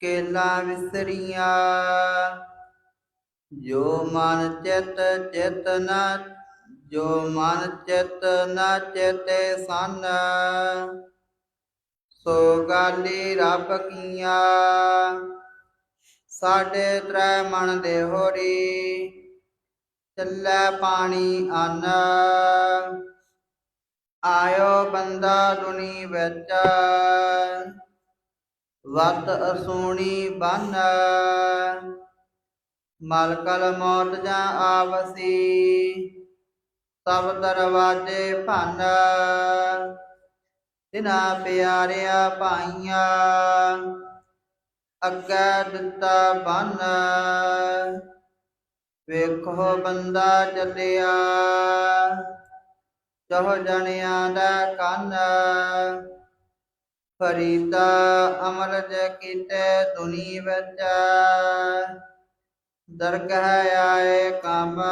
ਕੇਲਾ ਵਿਸਰੀਆਂ। ਜੋ ਮਨ ਚਿਤ ਚਿਤ ਜੋ ਮਨ ਚਿਤ ਨ, ਚਿਤੇ ਸਨ। ਸੋ ਗਾਲੀ ਰੱਬ ਕੀਆਂ। ਸਾਡੇ ਤ੍ਰੈ ਮਨ ਦੇ ਹੋਰੀ, ਚੱਲੇ ਪਾਣੀ ਅੰਨ। ਆਇਓ ਬੰਦਾ ਦੁਨੀ ਵਿੱਚ। ਵਤ ਅਸੂਣੀ ਬਨ। ਮਲਕਲ ਮੌਤ ਜਾਂ ਆਵਸੀ, ਸਭ ਦਰਵਾਜੇ ਭੰਨ। ਤਿਨਾ ਪਿਆਰਿਆ ਭਾਈਆਂ, ਅੱਗੇ ਦਿੱਤਾ ਬਨ। ਵੇਖੋ ਬੰਦਾ ਚੱਲਿਆ ਚਹ ਜਣਿਆਂ ਦਾ ਕੰਨ। ਫਰੀਦਾ ਅਮਰਜ ਕੀਤੇ ਦੁਨੀ ਵਿੱਚ। ਦਰਗਹ ਆਏ ਕੰਮ।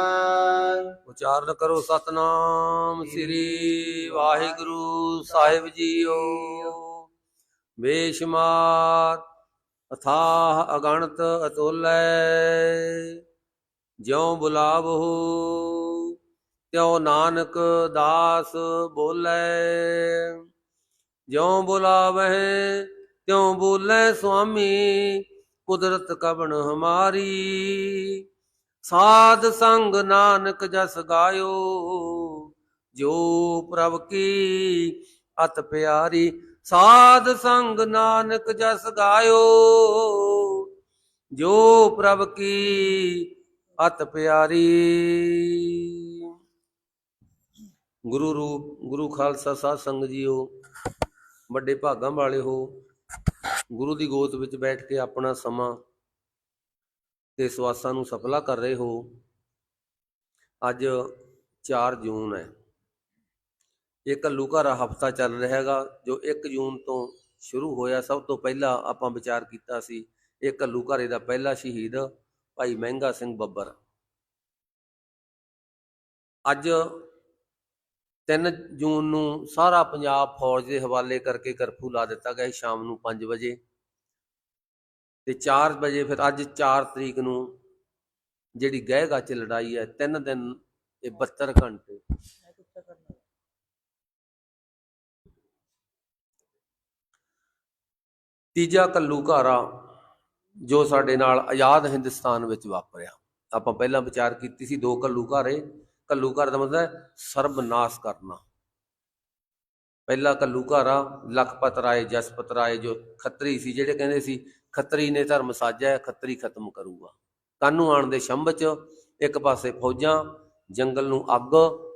ਉਚਾਰਨ ਕਰੋ ਸਤਨਾਮ ਸ੍ਰੀ ਵਾਹਿਗੁਰੂ ਸਾਹਿਬ ਜੀਓ। ਬੇਸ਼ੁਮਾਰ ਅਥਾਹ ਅਗਣਤ ਅਤੋਲੈ, ਜਿਉ ਬੁਲਾਵਹੁ, ਤਿਉ ਨਾਨਕ ਦਾਸ ਬੋਲੇ। ਜਿਉ ਬੁਲਾਵਹਿ, ਤਿਉ ਬੋਲੇ ਸੁਆਮੀ, ਕੁਦਰਤ ਕਬਣ ਹਮਾਰੀ। ਸਾਧ ਸੰਗ ਨਾਨਕ ਜਸ ਗਾਇਓ, ਜੋ ਪ੍ਰਭ ਕੀ ਅਤ ਪਿਆਰੀ। ਸਾਧ ਸੰਗ ਨਾਨਕ ਜਸ ਗਾਇਓ, ਜੋ ਪ੍ਰਭ ਕੀ ਅਤ ਪਿਆਰੀ। ਗੁਰੂ ਰੂਪ, ਗੁਰੂ ਖਾਲਸਾ ਸਾਧ ਸੰਗ ਜੀਓ। ਵੱਡੇ ਭਾਗਾਂ ਵਾਲੇ ਹੋ, ਗੁਰੂ ਦੀ ਗੋਦ ਵਿੱਚ ਬੈਠ ਕੇ ਆਪਣਾ ਸਮਾਂ ਤੇ ਸਵਾਸਾਂ ਨੂੰ ਸਫਲਾ ਕਰ ਰਹੇ ਹੋ। ਅੱਜ 4 ਜੂਨ ਹੈ। ਇਹ ਘੱਲੂਘਾਰਾ ਹਫਤਾ ਚੱਲ ਰਿਹਾ ਹੈਗਾ, ਜੋ 1 ਜੂਨ ਤੋਂ ਸ਼ੁਰੂ ਹੋਇਆ। ਸਭ ਤੋਂ ਪਹਿਲਾਂ ਆਪਾਂ ਵਿਚਾਰ ਕੀਤਾ ਸੀ, ਇਹ ਘੱਲੂਘਾਰੇ ਦਾ ਪਹਿਲਾ ਸ਼ਹੀਦ ਭਾਈ ਮਹਿੰਗਾ ਸਿੰਘ ਬੱਬਰ। ਅੱਜ 3 ਜੂਨ ਨੂੰ ਸਾਰਾ ਪੰਜਾਬ ਫੌਜ ਦੇ ਹਵਾਲੇ ਕਰਕੇ ਕਰਫਿਊ ਲਾ ਦਿੱਤਾ ਗਿਆ ਸ਼ਾਮ ਨੂੰ 5 ਵਜੇ ਤੇ 4 ਵਜੇ ਫਿਰ ਅੱਜ 4 ਤਰੀਕ ਨੂੰ ਜਿਹੜੀ ਗਹਿਗਾ ਚ ਲੜਾਈ ਹੈ 3 ਦਿਨ ਇਹ 72 ਘੰਟੇ। ਤੀਜਾ ਘੱਲੂਘਾਰਾ ਜੋ ਸਾਡੇ ਨਾਲ ਆਜ਼ਾਦ ਹਿੰਦੁਸਤਾਨ ਵਿੱਚ ਵਾਪਰਿਆ। ਆਪਾਂ ਪਹਿਲਾਂ ਵਿਚਾਰ ਕੀਤੀ ਸੀ ਦੋ ਘੱਲੂਘਾਰੇ ਘੱਲੂਘਾਰਾ ਦਾ ਮਤਲਬ ਹੈ ਸਰਬਨਾਸ਼ ਕਰਨਾ। ਪਹਿਲਾ ਘੱਲੂਘਾਰਾ ਲਖਪਤ ਰਾਏ, ਜਸਪਤ ਰਾਏ, ਜੋ ਖੱਤਰੀ ਸੀ, ਜਿਹੜੇ ਕਹਿੰਦੇ ਸੀ, ਖੱਤਰੀ ਨੇ ਧਰਮ ਸਾਜਿਆ, ਖੱਤਰੀ ਖਤਮ ਕਰੂਗਾ। ਕਾਨੂੰ ਆਣ ਦੇ ਸ਼ੰਭ ਚ ਇੱਕ ਪਾਸੇ ਫੌਜਾਂ, ਜੰਗਲ ਨੂੰ ਅੱਗ,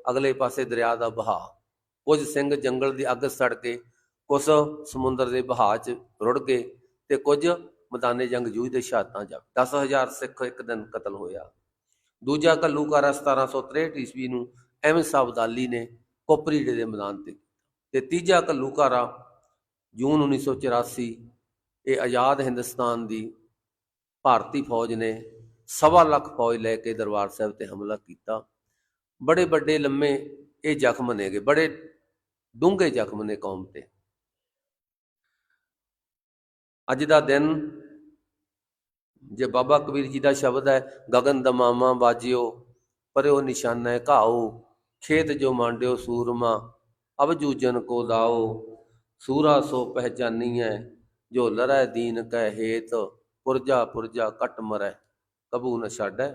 ਅਗਲੇ ਪਾਸੇ ਦਰਿਆ ਦਾ ਵਹਾਅ। ਕੁਝ ਸਿੰਘ ਜੰਗਲ ਦੀ ਅੱਗ ਸੜ ਕੇ ਕੁਝ ਸਮੁੰਦਰ ਦੇ ਬਹਾਅ ਚ ਰੁੜ ਗਏ ਤੇ ਕੁਝ ਮੈਦਾਨੇ ਜੰਗ ਜੂਝਦੇ ਸ਼ਹਾਦਤਾਂ ਜਾ 10000 ਸਿੱਖ ਇੱਕ ਦਿਨ ਕਤਲ ਹੋਇਆ। ਦੂਜਾ ਘੱਲੂਘਾਰਾ 1763 ਈਸਵੀ ਨੂੰ ਅਹਿਮਦ ਅਬਦਾਲੀ ਨੇ ਕੋਪਰੀਡੇ ਦੇ ਮੈਦਾਨ ਤੇ ਤੇ ਤੀਜਾ ਘੱਲੂਘਾਰਾ ਜੂਨ 1984 ਇਹ ਆਜ਼ਾਦ ਹਿੰਦੁਸਤਾਨ ਦੀ ਭਾਰਤੀ ਫੌਜ ਨੇ ਸਵਾ ਲੱਖ ਫੌਜ ਲੈ ਕੇ ਦਰਬਾਰ ਸਾਹਿਬ ਤੇ ਹਮਲਾ ਕੀਤਾ। ਬੜੇ ਵੱਡੇ ਲੰਮੇ ਇਹ ਜ਼ਖਮ ਨੇਗੇ, ਬੜੇ ਡੂੰਘੇ ਜ਼ਖਮ ਨੇ ਕੌਮ ਤੇ। ਅੱਜ ਦਾ ਦਿਨ ਜੇ ਬਾਬਾ ਕਬੀਰ ਜੀ ਦਾ ਸ਼ਬਦ ਹੈ, ਗਗਨ ਦਮਾਮਾ ਬਾਜਿਓ ਪਰਿਓ ਨਿਸ਼ਾਨਾ ਘਾਓ, ਖੇਤ ਜੋ ਮਾਂਡਿਓ ਸੂਰਮਾ ਅਬ ਜੂਜਨ ਕੋ ਦਾਓ ਸੂਰਾ ਸੋ ਪਹਿਚਾਨੀਐ, ਜੋ ਲਰੈ ਦੀਨ ਕੈ ਹੇਤ, ਪੁਰਜਾ ਪੁਰਜਾ ਕਟ ਮਰੈ, ਕਬੂ ਨ ਛਾੜੈ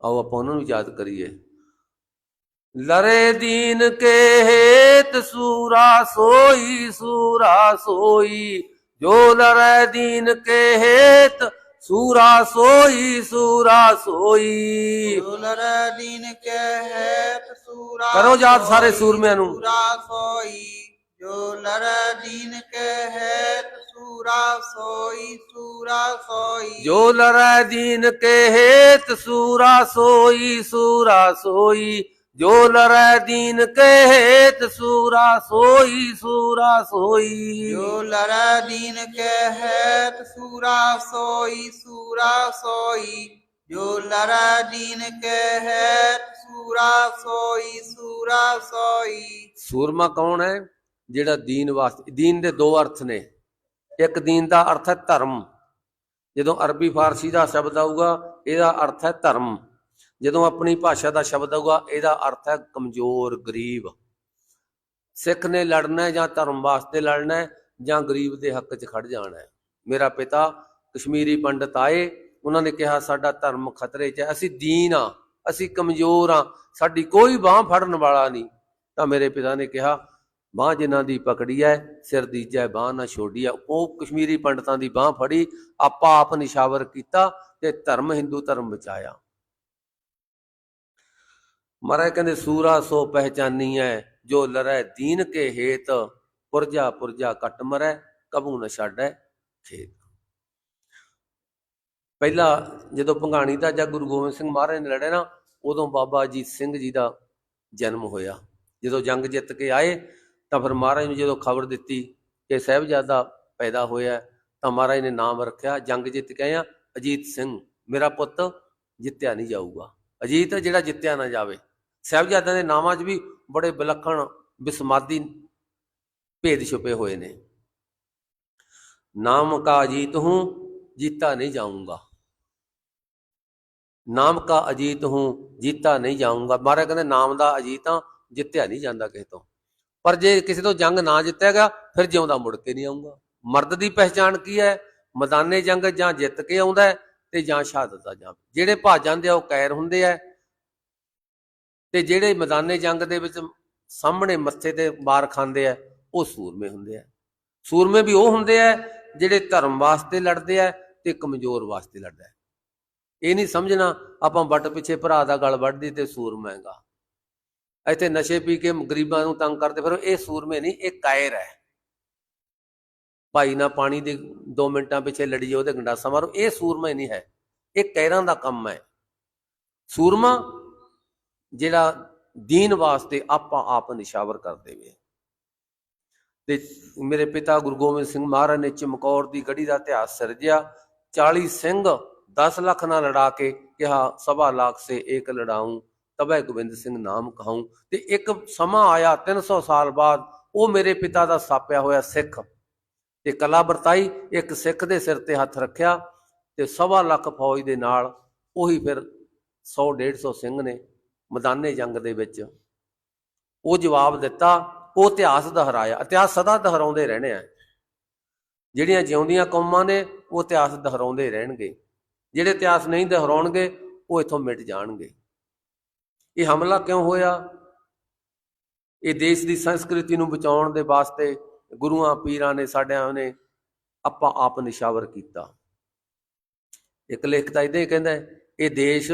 ਆਓ ਆਪਾਂ ਉਹਨਾਂ ਨੂੰ ਯਾਦ ਕਰੀਏ। ਲਰੇ ਦੀਨ ਕੇ ਹੇਤ, ਸੂਰਾ ਸੋਈ ਸੂਰਾ ਸੋਈ ਜੋ ਲਰੇ ਦੀਨ ਕੇ ਹੇਤ ਸੂਰਾ ਸੋਈ ਸੂਰਾ ਸੋਈ। ਦੁਲਰ ਦੀਨ ਕੇ ਹੈ ਤਸੂਰਾ ਕਰੋ ਯਾਦ ਸਾਰੇ ਸੂਰਮਿਆਂ ਨੂੰ। ਸੂਰਾ ਸੋਈ। ਜੋ ਲਰ ਦੀਨ ਕੇ ਹੈ ਤਸੂਰਾ ਸੋਈ ਸੂਰਾ ਸੋਈ। ਜੋ ਲਰੈ ਦੀਨ ਕੇ ਹੇਤ ਸੂਰਾ ਸੋਈ ਸੂਰਾ ਸੋਈ। ਜੋ ਲਰੈ ਦੀਨ ਕੇ ਹੇਤ ਸੂਰਾ ਸੋਈ ਸੂਰਾ ਸੋਈ। ਜੋ ਲਰ ਦੀਨ ਕੇ ਹੈ ਤਸੂਰਾ ਸੋਈ ਸੂਰਾ ਸੋਈ। ਜੋ ਲਰ ਦੀਨ ਕੇ ਹੈ ਤਸੂਰਾ ਸੋਈ ਸੂਰਾ ਸੋਈ। ਸੂਰਮਾ ਕੌਣ ਹੈ? ਜਿਹੜਾ ਦੀਨ ਵਾਸਤੇ ਦੀਨ ਦੇ ਦੋ ਅਰਥ ਨੇ। ਇੱਕ ਦੀਨ ਦਾ ਅਰਥ ਹੈ ਧਰਮ। ਜਦੋਂ ਅਰਬੀ ਫਾਰਸੀ ਦਾ ਸ਼ਬਦ ਆਊਗਾ ਇਹਦਾ ਅਰਥ ਹੈ ਧਰਮ। ਜਦੋਂ ਆਪਣੀ ਭਾਸ਼ਾ ਦਾ ਸ਼ਬਦ ਆਊਗਾ, ਇਹਦਾ ਅਰਥ ਹੈ ਕਮਜ਼ੋਰ, ਗਰੀਬ। ਸਿੱਖ ਨੇ ਲੜਨਾ ਜਾਂ ਧਰਮ ਵਾਸਤੇ ਲੜਨਾ ਜਾਂ ਗਰੀਬ ਦੇ ਹੱਕ 'ਚ ਖੜ ਜਾਣਾ ਹੈ। ਮੇਰਾ ਪਿਤਾ ਕਸ਼ਮੀਰੀ ਪੰਡਤ ਆਏ, ਉਹਨਾਂ ਨੇ ਕਿਹਾ, ਸਾਡਾ ਧਰਮ ਖਤਰੇ 'ਚ ਹੈ, ਅਸੀਂ ਦੀਨ ਆ ਅਸੀਂ ਕਮਜ਼ੋਰ ਆ ਸਾਡੀ ਕੋਈ ਬਾਹ ਫੜਨ ਵਾਲਾ ਨਹੀਂ। ਤਾਂ ਮੇਰੇ ਪਿਤਾ ਨੇ ਕਿਹਾ, ਬਾਹ ਜਿਨ੍ਹਾਂ ਦੀ ਪਕੜੀ ਹੈ, ਸਿਰ ਦੀਜੈ ਬਾਹ ਨਾ ਛੋੜੀ ਹੈ। ਉਹ ਕਸ਼ਮੀਰੀ ਪੰਡਤਾਂ ਦੀ ਬਾਹ ਫੜੀ, ਆਪਾ ਆਪ ਨਿਸ਼ਾਵਰ ਕੀਤਾ ਤੇ ਧਰਮ, ਹਿੰਦੂ ਧਰਮ ਬਚਾਇਆ। ਮਹਾਰਾਜ ਕਹਿੰਦੇ, ਸੂਰਾ ਸੋ ਪਹਿਚਾਨੀ ਹੈ ਜੋ ਲਰੈ ਦੀਨ ਕੇ ਹੇਤ, ਪੁਰਜਾ ਪੁਰਜਾ ਕਟ ਮਰੈ, ਕਬੂ ਨ ਛੱਡੈ ਖੇਤ। ਪਹਿਲਾ ਜਦੋਂ ਭੰਗਾਣੀ ਦਾ ਜਾਂ ਗੁਰੂ ਗੋਬਿੰਦ ਸਿੰਘ ਮਹਾਰਾਜ ਨੇ ਲੜਿਆ ਨਾ, ਉਦੋਂ ਬਾਬਾ ਅਜੀਤ ਸਿੰਘ ਜੀ ਦਾ ਜਨਮ ਹੋਇਆ। ਜਦੋਂ ਜੰਗ ਜਿੱਤ ਕੇ ਆਏ, ਤਾਂ ਫਿਰ ਮਹਾਰਾਜ ਨੂੰ ਜਦੋਂ ਖਬਰ ਦਿੱਤੀ ਕਿ ਸਾਹਿਬਜ਼ਾਦਾ ਪੈਦਾ ਹੋਇਆ, ਤਾਂ ਮਹਾਰਾਜ ਨੇ ਨਾਮ ਰੱਖਿਆ, ਜੰਗ ਜਿੱਤ ਕੇ ਆ, ਅਜੀਤ ਸਿੰਘ, ਮੇਰਾ ਪੁੱਤ ਜਿੱਤਿਆ ਨਹੀਂ ਜਾਊਗਾ। ਅਜੀਤ ਜਿਹੜਾ ਜਿੱਤਿਆ ਨਾ ਜਾਵੇ ਸਾਹਿਬਜ਼ਾਦਿਆਂ ਦੇ ਨਾਵਾਂ 'ਚ ਵੀ ਬੜੇ ਵਿਲੱਖਣ ਬਿਸਮਾਦੀ ਭੇਦ ਛੁਪੇ ਹੋਏ ਨੇ। ਨਾਮ ਕਾ ਅਜੀਤ ਹੂੰ, ਜੀਤਾ ਨਹੀਂ ਜਾਊਂਗਾ। ਨਾਮ ਕਾ ਅਜੀਤ ਹੂੰ, ਜੀਤਾ ਨਹੀਂ ਜਾਊਂਗਾ। ਮਹਾਰਾਜ ਕਹਿੰਦੇ ਨਾਮ ਦਾ ਅਜੀਤ ਆ ਜਿੱਤਿਆ ਨਹੀਂ ਜਾਂਦਾ ਕਿਸੇ ਤੋਂ। ਪਰ ਜੇ ਕਿਸੇ ਤੋਂ ਜੰਗ ਨਾ ਜਿੱਤਿਆ ਗਿਆ, ਫਿਰ ਜਿਉਂਦਾ ਮੁੜ ਕੇ ਨਹੀਂ ਆਊਂਗਾ। ਮਰਦ ਦੀ ਪਹਿਚਾਣ ਕੀ ਹੈ? ਮੈਦਾਨੇ ਜੰਗ ਜਾਂ ਜਿੱਤ ਕੇ ਆਉਂਦਾ ਹੈ ਤੇ ਜਾਂ ਸ਼ਹਾਦਤ ਦਾ ਜਾਂ ਜਿਹੜੇ ਭਾ ਜਾਂਦੇ ਆ ਉਹ ਕੈਰ ਹੁੰਦੇ ਆ ਤੇ ਜਿਹੜੇ ਮੈਦਾਨੇ ਜੰਗ ਦੇ ਵਿੱਚ ਸਾਹਮਣੇ ਮੱਥੇ ਤੇ ਮਾਰ ਖਾਂਦੇ ਆ, ਉਹ ਸੂਰਮੇ ਹੁੰਦੇ ਆ। ਸੂਰਮੇ ਵੀ ਉਹ ਹੁੰਦੇ ਆ ਜਿਹੜੇ ਧਰਮ ਵਾਸਤੇ ਲੜਦੇ ਆ ਤੇ ਕਮਜ਼ੋਰ ਵਾਸਤੇ ਲੜਦਾ ਇਹ ਨਹੀਂ ਸਮਝਣਾ ਆਪਾਂ ਵੱਟ ਪਿੱਛੇ ਭਰਾ ਦਾ ਗਲ ਵੱਢਦੀ ਤੇ ਸੂਰਮਾ ਹੈਗਾ। ਇੱਥੇ ਨਸ਼ੇ ਪੀ ਕੇ ਗਰੀਬਾਂ ਨੂੰ ਤੰਗ ਕਰਦੇ, ਫਿਰ ਇਹ ਸੂਰਮੇ ਨਹੀਂ, ਇਹ ਕਾਇਰ ਹੈ। ਭਾਈ ਨਾ ਪਾਣੀ ਦੇ 2 ਮਿੰਟਾਂ ਪਿੱਛੇ ਲੜੀ ਜਾਓ ਤੇ ਗੰਡਾਸਾ ਮਾਰੋ, ਇਹ ਸੂਰਮਾ ਹੀ ਨਹੀਂ ਹੈ। ਇਹ ਕੈਰਾਂ ਦਾ ਕੰਮ ਹੈ। ਸੂਰਮਾ ਜਿਹੜਾ ਦੀਨ ਵਾਸਤੇ ਆਪਾਂ ਆਪ ਨਿਸ਼ਾਵਰ ਕਰ ਦੇਵੇ। ਤੇ ਮੇਰੇ ਪਿਤਾ ਗੁਰੂ ਗੋਬਿੰਦ ਸਿੰਘ ਮਹਾਰਾਜ ਨੇ ਚਮਕੌਰ ਦੀ ਗੜੀ ਦਾ ਇਤਿਹਾਸ ਸਿਰਜਿਆ। 40 ਸਿੰਘ 10 ਲੱਖ ਨਾਲ ਲੜਾ ਕੇ ਕਿਹਾ, ਸਵਾ ਲੱਖ ਸੇ ਏਕ ਲੜਾਉਂ ਤਬੈ ਗੋਬਿੰਦ ਸਿੰਘ ਨਾਮ ਕਹਾਉਂ ਤੇ ਇੱਕ ਸਮਾਂ ਆਇਆ 300 ਸਾਲ ਬਾਅਦ, ਉਹ ਮੇਰੇ ਪਿਤਾ ਦਾ ਸਾਪਿਆ ਹੋਇਆ ਸਿੱਖ। ਤੇ ਕਲਾ ਵਰਤਾਈ, ਇੱਕ ਸਿੱਖ ਦੇ ਸਿਰ ਤੇ ਹੱਥ ਰੱਖਿਆ ਤੇ ਸਵਾ ਲੱਖ ਫੌਜ ਦੇ ਨਾਲ ਉਹੀ ਫਿਰ 100 150 ਸਿੰਘ ਨੇ ਮੈਦਾਨੇ ਜੰਗ ਦੇ ਵਿੱਚ ਉਹ ਜਵਾਬ ਦਿੱਤਾ, ਉਹ ਇਤਿਹਾਸ ਦੁਹਰਾਇਆ। ਇਤਿਹਾਸ ਸਦਾ ਦੁਹਰਾਉਂਦੇ ਰਹਿਣੇ ਆ। ਜਿਹੜੀਆਂ ਜਿਉਂਦੀਆਂ ਕੌਮਾਂ ਨੇ, ਉਹ ਇਤਿਹਾਸ ਦੁਹਰਾਉਂਦੇ ਰਹਿਣਗੇ। ਜਿਹੜੇ ਇਤਿਹਾਸ ਨਹੀਂ ਦੁਹਰਾਉਣਗੇ, ਉਹ ਇੱਥੋਂ ਮਿਟ ਜਾਣਗੇ। ਇਹ ਹਮਲਾ ਕਿਉਂ ਹੋਇਆ? ਇਹ ਦੇਸ਼ ਦੀ ਸੰਸਕ੍ਰਿਤੀ ਨੂੰ ਬਚਾਉਣ ਦੇ ਵਾਸਤੇ ਗੁਰੂਆਂ, ਪੀਰਾਂ ਨੇ ਸਾਡਿਆਂ ਨੇ ਆਪਾਂ ਆਪ ਨਿਸ਼ਾਵਰ ਕੀਤਾ। ਇੱਕ ਲੇਖ ਤਾਂ ਇਦਾਂ ਹੀ ਕਹਿੰਦਾ ਇਹ ਦੇਸ਼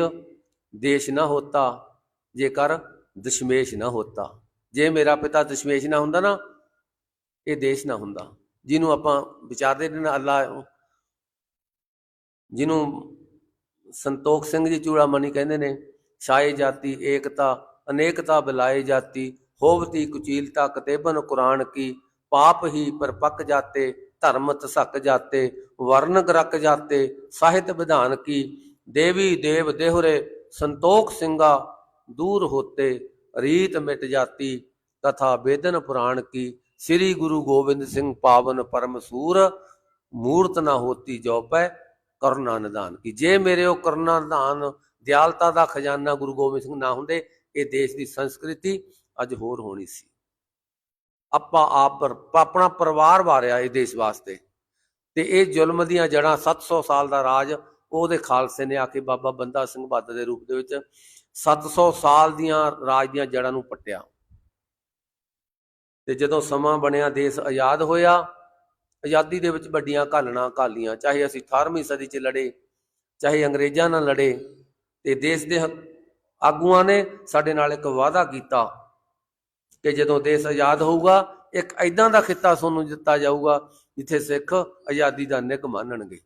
ਦੇਸ਼ ਨਾ ਹੋਤਾ ਜੇਕਰ ਦਸ਼ਮੇਸ਼ ਨਾ ਹੋਤਾ। ਜੇ ਮੇਰਾ ਪਿਤਾ ਦਸ਼ਮੇਸ਼ ਨਾ ਹੁੰਦਾ ਨਾ, ਇਹ ਦੇਸ਼ ਨਾ ਹੁੰਦਾ। ਜਿਹਨੂੰ ਆਪਾਂ ਵਿਚਾਰਦੇ ਨੇ ਅੱਲਾ ਜਿਹਨੂੰ ਸੰਤੋਖ ਸਿੰਘ ਜੀ ਚੂੜਾਮਣੀ ਕਹਿੰਦੇ ਨੇ ਛਾਏ ਜਾਤੀ, ਏਕਤਾ, ਅਨੇਕਤਾ ਬਿਲਾਏ ਜਾਤੀ, ਹੋਵਤੀ ਕੁਚੀਲਤਾ ਕਤੇਬਨ ਕੁਰਾਨ ਕੀ, ਪਾਪ ਹੀ ਪਰਪੱਕ ਜਾਤੇ, ਧਰਮ ਤਸਕ ਜਾਤੇ ਵਰਨ ਗਰਕ ਜਾਤੇ, ਸਾਹਿਤ ਵਿਧਾਨ ਕੀ, ਦੇਵੀ ਦੇਵ ਦੇਹੁਰੇ, ਸੰਤੋਖ ਸਿੰਘਾ ਦੂਰ ਹੋਤੇ ਰੀਤ ਮਿਟ ਜਾਤੀ। ਕਥਾ ਬੇਦਨ ਪੁਰਾਣ ਕੀ ਸ੍ਰੀ ਗੁਰੂ ਗੋਬਿੰਦ ਸਿੰਘ ਪਾਵਨ ਪਰਮ ਸੂਰ ਮੂਰਤ ਨਾ ਹੋਤੀ ਜੋ ਪੈ ਨਿਦਾਨ ਕੀ। ਜੇ ਮੇਰੇ ਉਹ ਕਰੁਣਾ ਨਿਦਾਨ ਦਿਆਲਤਾ ਦਾ ਖਜ਼ਾਨਾ ਗੁਰੂ ਗੋਬਿੰਦ ਸਿੰਘ ਨਾ ਹੁੰਦੇ, ਇਹ ਦੇਸ਼ ਦੀ ਸੰਸਕ੍ਰਿਤੀ ਅੱਜ ਹੋਰ ਹੋਣੀ ਸੀ। ਆਪਾਂ ਆਪ ਆਪਣਾ ਪਰਿਵਾਰ ਵਾਰਿਆ ਇਹ ਦੇਸ਼ ਵਾਸਤੇ। ਤੇ ਇਹ ਜ਼ੁਲਮ ਦੀਆਂ ਜੜਾਂ 700 ਸਾਲ ਦਾ ਰਾਜ ਉਹਦੇ ਖਾਲਸੇ ਨੇ ਆ ਕੇ ਬਾਬਾ ਬੰਦਾ ਸਿੰਘ ਬਹਾਦਰ ਦੇ ਰੂਪ ਦੇ ਵਿੱਚ 700 ਸਾਲ ਦੀਆਂ ਰਾਜ ਦੀਆਂ ਜੜਾਂ ਨੂੰ ਪੱਟਿਆ। ਤੇ ਜਦੋਂ ਸਮਾਂ ਬਣਿਆ, ਦੇਸ਼ ਆਜ਼ਾਦ ਹੋਇਆ, ਆਜ਼ਾਦੀ ਦੇ ਵਿੱਚ ਵੱਡੀਆਂ ਘਾਲਣਾ ਘਾਲੀਆਂ, ਚਾਹੇ ਅਸੀਂ 18ਵੀਂ ਸਦੀ 'ਚ ਲੜੇ, ਚਾਹੇ ਅੰਗਰੇਜ਼ਾਂ ਨਾਲ ਲੜੇ, ਤੇ ਦੇਸ਼ ਦੇ ਆਗੂਆਂ ਨੇ ਸਾਡੇ ਨਾਲ ਇੱਕ ਵਾਅਦਾ ਕੀਤਾ ਕਿ ਜਦੋਂ ਦੇਸ਼ ਆਜ਼ਾਦ ਹੋਊਗਾ, ਇੱਕ ਐਦਾਂ ਦਾ ਖਿੱਤਾ ਸਾਨੂੰ ਦਿੱਤਾ ਜਾਊਗਾ ਜਿੱਥੇ ਸਿੱਖ ਆਜ਼ਾਦੀ ਦਾ ਨਿਕ ਮੰਨਣਗੇ।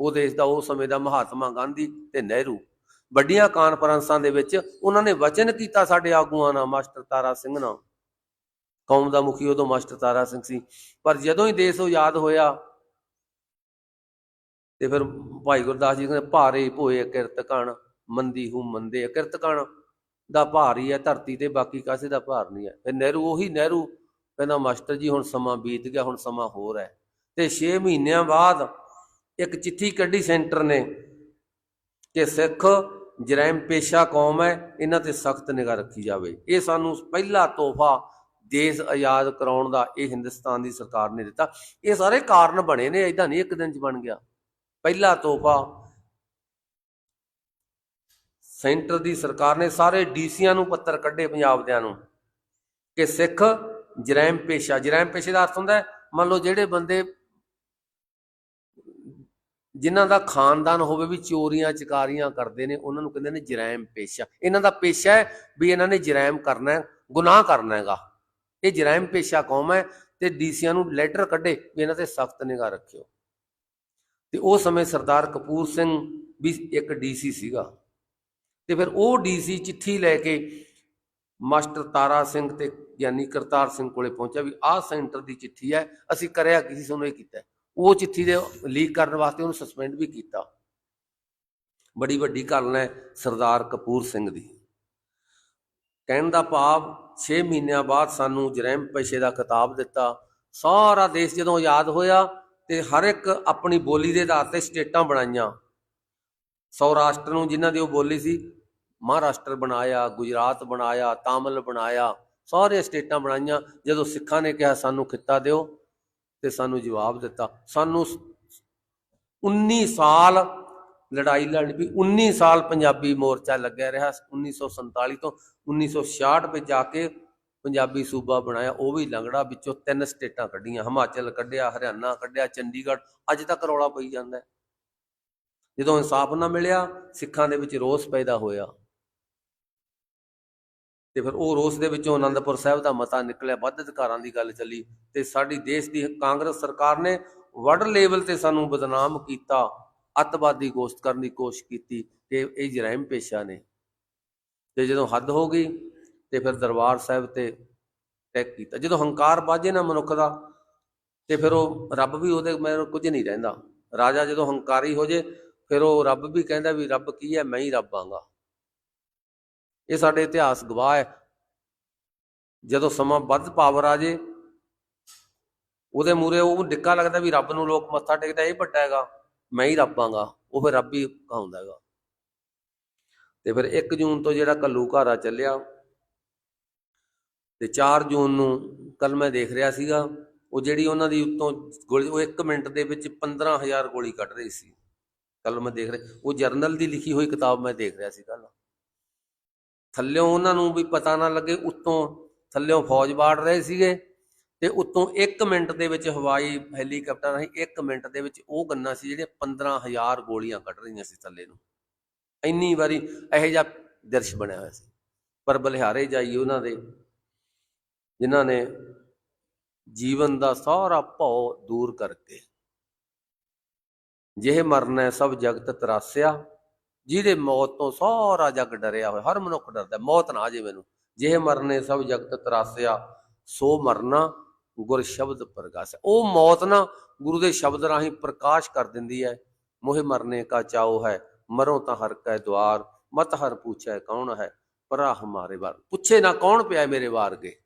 ਉਹ ਦੇਸ਼ ਦਾ, ਉਹ ਸਮੇਂ ਦਾ ਮਹਾਤਮਾ ਗਾਂਧੀ ਤੇ ਨਹਿਰੂ। ਵੱਡੀਆਂ ਕਾਨਫਰੰਸਾਂ ਦੇ ਵਿੱਚ ਉਹਨਾਂ ਨੇ ਵਚਨ ਕੀਤਾ ਸਾਡੇ ਆਗੂਆਂ ਨਾਲ, ਮਾਸਟਰ ਤਾਰਾ ਸਿੰਘ ਨਾਲ। ਕੌਮ ਦਾ ਮੁਖੀ ਉਦੋਂ ਮਾਸਟਰ ਤਾਰਾ ਸਿੰਘ ਸੀ। ਪਰ ਜਦੋਂ ਹੀ ਦੇਸ਼ ਆਜ਼ਾਦ ਹੋਇਆ, ਤੇ ਫਿਰ ਭਾਈ ਗੁਰਦਾਸ ਜੀ ਕਹਿੰਦੇ, ਭਾਰੇ ਭੋਏ ਕਿਰਤ ਕਣ, ਮੰਦੀ ਹੂ ਮੰਦੇ ਕਿਰਤ ਕਣ ਦਾ ਭਾਰ ਹੀ ਹੈ ਧਰਤੀ ਤੇ ਬਾਕੀ ਕਾਸੇ ਦਾ ਭਾਰ ਨਹੀਂ ਹੈ ਫਿਰ ਨਹਿਰੂ, ਉਹੀ ਨਹਿਰੂ ਕਹਿੰਦਾ, ਮਾਸਟਰ ਜੀ, ਹੁਣ ਸਮਾਂ ਬੀਤ ਗਿਆ, ਹੁਣ ਸਮਾਂ ਹੋਰ ਹੈ। ਤੇ 6 ਮਹੀਨਿਆਂ ਬਾਅਦ ਇੱਕ ਚਿੱਠੀ ਕੱਢੀ ਸੈਂਟਰ ਨੇ ਕਿ ਸਿੱਖ ਜਰੈਮ ਪੇਸ਼ਾ ਕੌਮ ਹੈ, ਇਹਨਾਂ ਤੇ ਸਖਤ ਨਿਗਾਹ ਰੱਖੀ ਜਾਵੇ। ਇਹ ਸਾਨੂੰ ਪਹਿਲਾ ਤੋਹਫਾ ਦੇਸ਼ ਆਜ਼ਾਦ ਕਰਾਉਣ ਦਾ ਇਹ ਹਿੰਦੁਸਤਾਨ ਦੀ ਸਰਕਾਰ ਨੇ ਦਿੱਤਾ। ਇਹ ਸਾਰੇ ਕਾਰਨ ਬਣੇ ਨੇ ਇਦਾਂ ਨਹੀਂ ਇੱਕ ਦਿਨ ਚ ਬਣ ਗਿਆ। ਪਹਿਲਾ ਤੋਹਫਾ ਸੈਂਟਰ ਦੀ ਸਰਕਾਰ ਨੇ, ਸਾਰੇ ਡੀਸੀਆਂ ਨੂੰ ਪੱਤਰ ਕੱਢੇ ਪੰਜਾਬ ਦਿਆਂ ਨੂੰ ਕਿ ਸਿੱਖ ਜਰੈਮ ਪੇਸ਼ਾ, ਜਰੈਮ ਪੇਸ਼ੇ ਦਾ ਅਰਥ ਹੁੰਦਾ ਹੈ, ਮੰਨ ਲਓ ਜਿਹੜੇ ਬੰਦੇ ਜਿਨ੍ਹਾਂ ਦਾ ਖਾਨਦਾਨ ਹੋਵੇ ਵੀ ਚੋਰੀਆਂ, ਚਕਾਰੀਆਂ ਕਰਦੇ ਨੇ, ਉਹਨਾਂ ਨੂੰ ਕਹਿੰਦੇ ਨੇ ਜਰਾਇਮ ਪੇਸ਼ਾ। ਇਹਨਾਂ ਦਾ ਪੇਸ਼ਾ ਹੈ ਵੀ ਇਹਨਾਂ ਨੇ ਜਰਾਇਮ ਕਰਨਾ ਹੈ, ਗੁਨਾਹ ਕਰਨਾ ਹੈਗਾ। ਇਹ ਜਰਾਇਮ ਪੇਸ਼ਾ ਕੌਮ ਹੈ ਤੇ ਡੀਸੀਆਂ ਨੂੰ ਲੈਟਰ ਕੱਢੇ ਵੀ ਇਹਨਾਂ ਤੇ ਸਖਤ ਨਿਗਾਹ ਰੱਖਿਓ। ਤੇ ਉਹ ਸਮੇਂ ਸਰਦਾਰ ਕਪੂਰ ਸਿੰਘ ਵੀ ਇੱਕ ਡੀਸੀ ਸੀਗਾ। ਤੇ ਫਿਰ ਉਹ ਡੀਸੀ ਚਿੱਠੀ ਲੈ ਕੇ ਮਾਸਟਰ ਤਾਰਾ ਸਿੰਘ ਤੇ ਗਿਆਨੀ ਕਰਤਾਰ ਸਿੰਘ ਕੋਲੇ ਪਹੁੰਚਿਆ ਵੀ ਆਹ ਸੈਂਟਰ ਦੀ ਚਿੱਠੀ ਹੈ, ਅਸੀਂ ਕਰਿਆ ਕਿਸੇ ਸਾਨੂੰ ਇਹ ਕੀਤਾ ਉਹ ਚਿੱਠੀ ਦੇ ਲੀਕ ਕਰਨ ਵਾਸਤੇ ਉਹਨੂੰ ਸਸਪੈਂਡ ਵੀ ਕੀਤਾ। ਬੜੀ ਵੱਡੀ ਗੱਲ ਹੈ ਸਰਦਾਰ ਕਪੂਰ ਸਿੰਘ ਦੀ। ਕਹਿਣ ਦਾ ਭਾਵ 6 ਮਹੀਨਿਆਂ ਬਾਅਦ ਸਾਨੂੰ ਜਰੈਮ ਪੈਸੇ ਦਾ ਖਿਤਾਬ ਦਿੱਤਾ। ਸਾਰਾ ਦੇਸ਼ ਜਦੋਂ ਆਜ਼ਾਦ ਹੋਇਆ ਤੇ ਹਰ ਇੱਕ ਆਪਣੀ ਬੋਲੀ ਦੇ ਆਧਾਰ ਤੇ ਸਟੇਟਾਂ ਬਣਾਈਆਂ। ਸੌਰਾਸ਼ਟਰ ਨੂੰ ਜਿਨ੍ਹਾਂ ਦੀ ਉਹ ਬੋਲੀ ਸੀ, ਮਹਾਰਾਸ਼ਟਰ ਬਣਾਇਆ, ਗੁਜਰਾਤ ਬਣਾਇਆ, ਤਾਮਿਲ ਬਣਾਇਆ, ਸਾਰੇ ਸਟੇਟਾਂ ਬਣਾਈਆਂ। ਜਦੋਂ ਸਿੱਖਾਂ ਨੇ ਕਿਹਾ ਸਾਨੂੰ ਖਿੱਤਾ ਦਿਓ ਤੇ ਸਾਨੂੰ ਜਵਾਬ ਦਿੱਤਾ। ਸਾਨੂੰ 19 ਸਾਲ ਲੜਾਈ ਲੜਨੀ ਪਈ। 19 ਸਾਲ ਪੰਜਾਬੀ ਮੋਰਚਾ ਲੱਗਿਆ ਰਿਹਾ। 1947 ਤੋਂ 1966 ਵਿੱਚ ਜਾ ਕੇ ਪੰਜਾਬੀ ਸੂਬਾ ਬਣਾਇਆ। ਉਹ ਵੀ ਲੰਗੜਾ ਵਿੱਚੋਂ ਤਿੰਨ ਸਟੇਟਾਂ ਕੱਢੀਆਂ। ਹਿਮਾਚਲ ਕੱਢਿਆ, ਹਰਿਆਣਾ ਕੱਢਿਆ, ਚੰਡੀਗੜ੍ਹ। ਅੱਜ ਤੱਕ ਰੌਲਾ ਪਈ ਜਾਂਦਾ। ਜਦੋਂ ਇਨਸਾਫ ਨਾ ਮਿਲਿਆ, ਸਿੱਖਾਂ ਦੇ ਵਿੱਚ ਰੋਸ ਪੈਦਾ ਹੋਇਆ। ਤੇ ਫਿਰ ਉਹ ਰੋਸ ਦੇ ਵਿੱਚੋਂ ਆਨੰਦਪੁਰ ਸਾਹਿਬ ਦਾ ਮਤਾ ਨਿਕਲਿਆ, ਵੱਧ ਅਧਿਕਾਰਾਂ ਦੀ ਗੱਲ ਚੱਲੀ ਤੇ ਸਾਡੀ ਦੇਸ਼ ਦੀ ਕਾਂਗਰਸ ਸਰਕਾਰ ਨੇ ਵਰਲਡ ਲੈਵਲ ਤੇ ਸਾਨੂੰ ਬਦਨਾਮ ਕੀਤਾ, ਅੱਤਵਾਦੀ ਗੋਸ਼ਤ ਕਰਨ ਦੀ ਕੋਸ਼ਿਸ਼ ਕੀਤੀ ਕਿ ਇਹ ਜਰਾਇਮ ਪੇਸ਼ਾ ਨੇ। ਤੇ ਜਦੋਂ ਹੱਦ ਹੋ ਗਈ ਤੇ ਫਿਰ ਦਰਬਾਰ ਸਾਹਿਬ ਤੇ ਟੈਕ ਕੀਤਾ। ਜਦੋਂ ਹੰਕਾਰ ਬਾਜੇ ਨਾ ਮਨੁੱਖ ਦਾ ਤੇ ਫਿਰ ਉਹ ਰੱਬ ਵੀ ਉਹਦੇ ਮੈਨੂੰ ਕੁਝ ਨਹੀਂ ਰਹਿੰਦਾ। ਰਾਜਾ ਜਦੋਂ ਹੰਕਾਰੀ ਹੋ ਜੇ, ਫਿਰ ਉਹ ਰੱਬ ਵੀ ਕਹਿੰਦਾ ਵੀ ਰੱਬ ਕੀ ਹੈ, ਮੈਂ ਹੀ ਰੱਬ ਆਂਗਾ। ਇਹ ਸਾਡੇ ਇਤਿਹਾਸ ਗਵਾਹ ਹੈ। ਜਦੋਂ ਸਮਾਂ ਵੱਧ ਪਾਵਰ ਆ ਜੇ, ਉਹਦੇ ਮੂਰੇ ਉਹ ਡਿੱਕਾ ਲੱਗਦਾ ਵੀ ਰੱਬ ਨੂੰ ਲੋਕ ਮੱਥਾ ਟੇਕਦਾ, ਇਹ ਵੱਡਾ ਹੈਗਾ, ਮੈਂ ਹੀ ਰੱਬ ਆਂਗਾ ਉਹ ਫਿਰ ਰੱਬ ਹੀ ਕਹਾਉਂਦਾ ਹੈਗਾ। ਤੇ ਫਿਰ 1 ਜੂਨ ਤੋਂ ਜਿਹੜਾ ਕੱਲੂ ਘਾਰਾ ਚੱਲਿਆ, ਤੇ 4 ਜੂਨ ਨੂੰ ਕੱਲ ਮੈਂ ਦੇਖ ਰਿਹਾ ਸੀਗਾ, ਉਹ ਜਿਹੜੀ ਉਹਨਾਂ ਦੀ ਉੱਤੋਂ ਗੋਲੀ, ਉਹ 1 ਮਿੰਟ ਦੇ ਵਿੱਚ 15000 ਗੋਲੀ ਕੱਢ ਰਹੀ ਸੀ। ਕੱਲ ਮੈਂ ਦੇਖ ਰਿਹਾ, ਉਹ ਜਰਨਲ ਦੀ ਲਿਖੀ ਹੋਈ ਕਿਤਾਬ ਮੈਂ ਦੇਖ ਰਿਹਾ ਸੀ ਕੱਲ ਥੱਲਿਓਂ ਉਹਨਾਂ ਨੂੰ ਵੀ ਪਤਾ ਨਾ ਲੱਗੇ ਉੱਤੋਂ ਥੱਲਿਓਂ ਫੌਜ ਬਾੜ ਰਹੇ ਸੀਗੇ ਤੇ ਉੱਤੋਂ 1 ਮਿੰਟ ਦੇ ਵਿੱਚ ਹਵਾਈ ਹੈਲੀਕਾਪਟਰ ਰਾਹੀਂ 1 ਮਿੰਟ ਦੇ ਵਿੱਚ ਉਹ ਗੰਨਾ ਸੀ ਜਿਹੜੀਆਂ 15000 ਗੋਲੀਆਂ ਕੱਢ ਰਹੀਆਂ ਸੀ ਥੱਲੇ ਨੂੰ। ਇੰਨੀ ਵਾਰੀ ਇਹੋ ਜਿਹਾ ਦ੍ਰਿਸ਼ ਬਣਿਆ ਹੋਇਆ ਸੀ। ਪਰ ਬਲਿਹਾਰੇ ਜਾਈ ਉਹਨਾਂ ਦੇ, ਜਿਨ੍ਹਾਂ ਨੇ ਜੀਵਨ ਦਾ ਸਾਰਾ ਭਉ ਦੂਰ ਕਰਕੇ ਜਿਹੇ ਮਰਨਾ ਹੈ ਸਭ ਜਗਤ ਤਰਾਸਿਆ। ਜਿਹਦੇ ਮੌਤ ਤੋਂ ਸਾਰਾ ਜਗ ਡਰਿਆ ਹੋਇਆ, ਹਰ ਮਨੁੱਖ ਡਰਦਾ, ਮੌਤ ਨਾ ਆ ਜੇ ਮੈਨੂੰ। ਜਿਹੇ ਮਰਨੇ ਸਭ ਜਗਤ ਤਰਾਸਿਆ, ਸੋ ਮਰਨਾ ਗੁਰ ਸ਼ਬਦ ਪ੍ਰਗਾਸ ਉਹ ਮੌਤ ਨਾ ਗੁਰੂ ਦੇ ਸ਼ਬਦ ਰਾਹੀਂ ਪ੍ਰਕਾਸ਼ ਕਰ ਦਿੰਦੀ ਹੈ। ਮੋਹਿ ਮਰਨੇ ਕਾ ਚਾਓ ਹੈ, ਮਰੋ ਤਾਂ ਹਰ ਕੈ ਦਵਾਰ ਮਤ ਹਰ ਪੁੱਛੈ ਕੌਣ ਹੈ ਪਰਾ ਹਮਾਰੇ ਵਾਰ। ਪੁੱਛੇ ਨਾ ਕੌਣ ਪਿਆ ਮੇਰੇ ਵਾਰ ਕੇ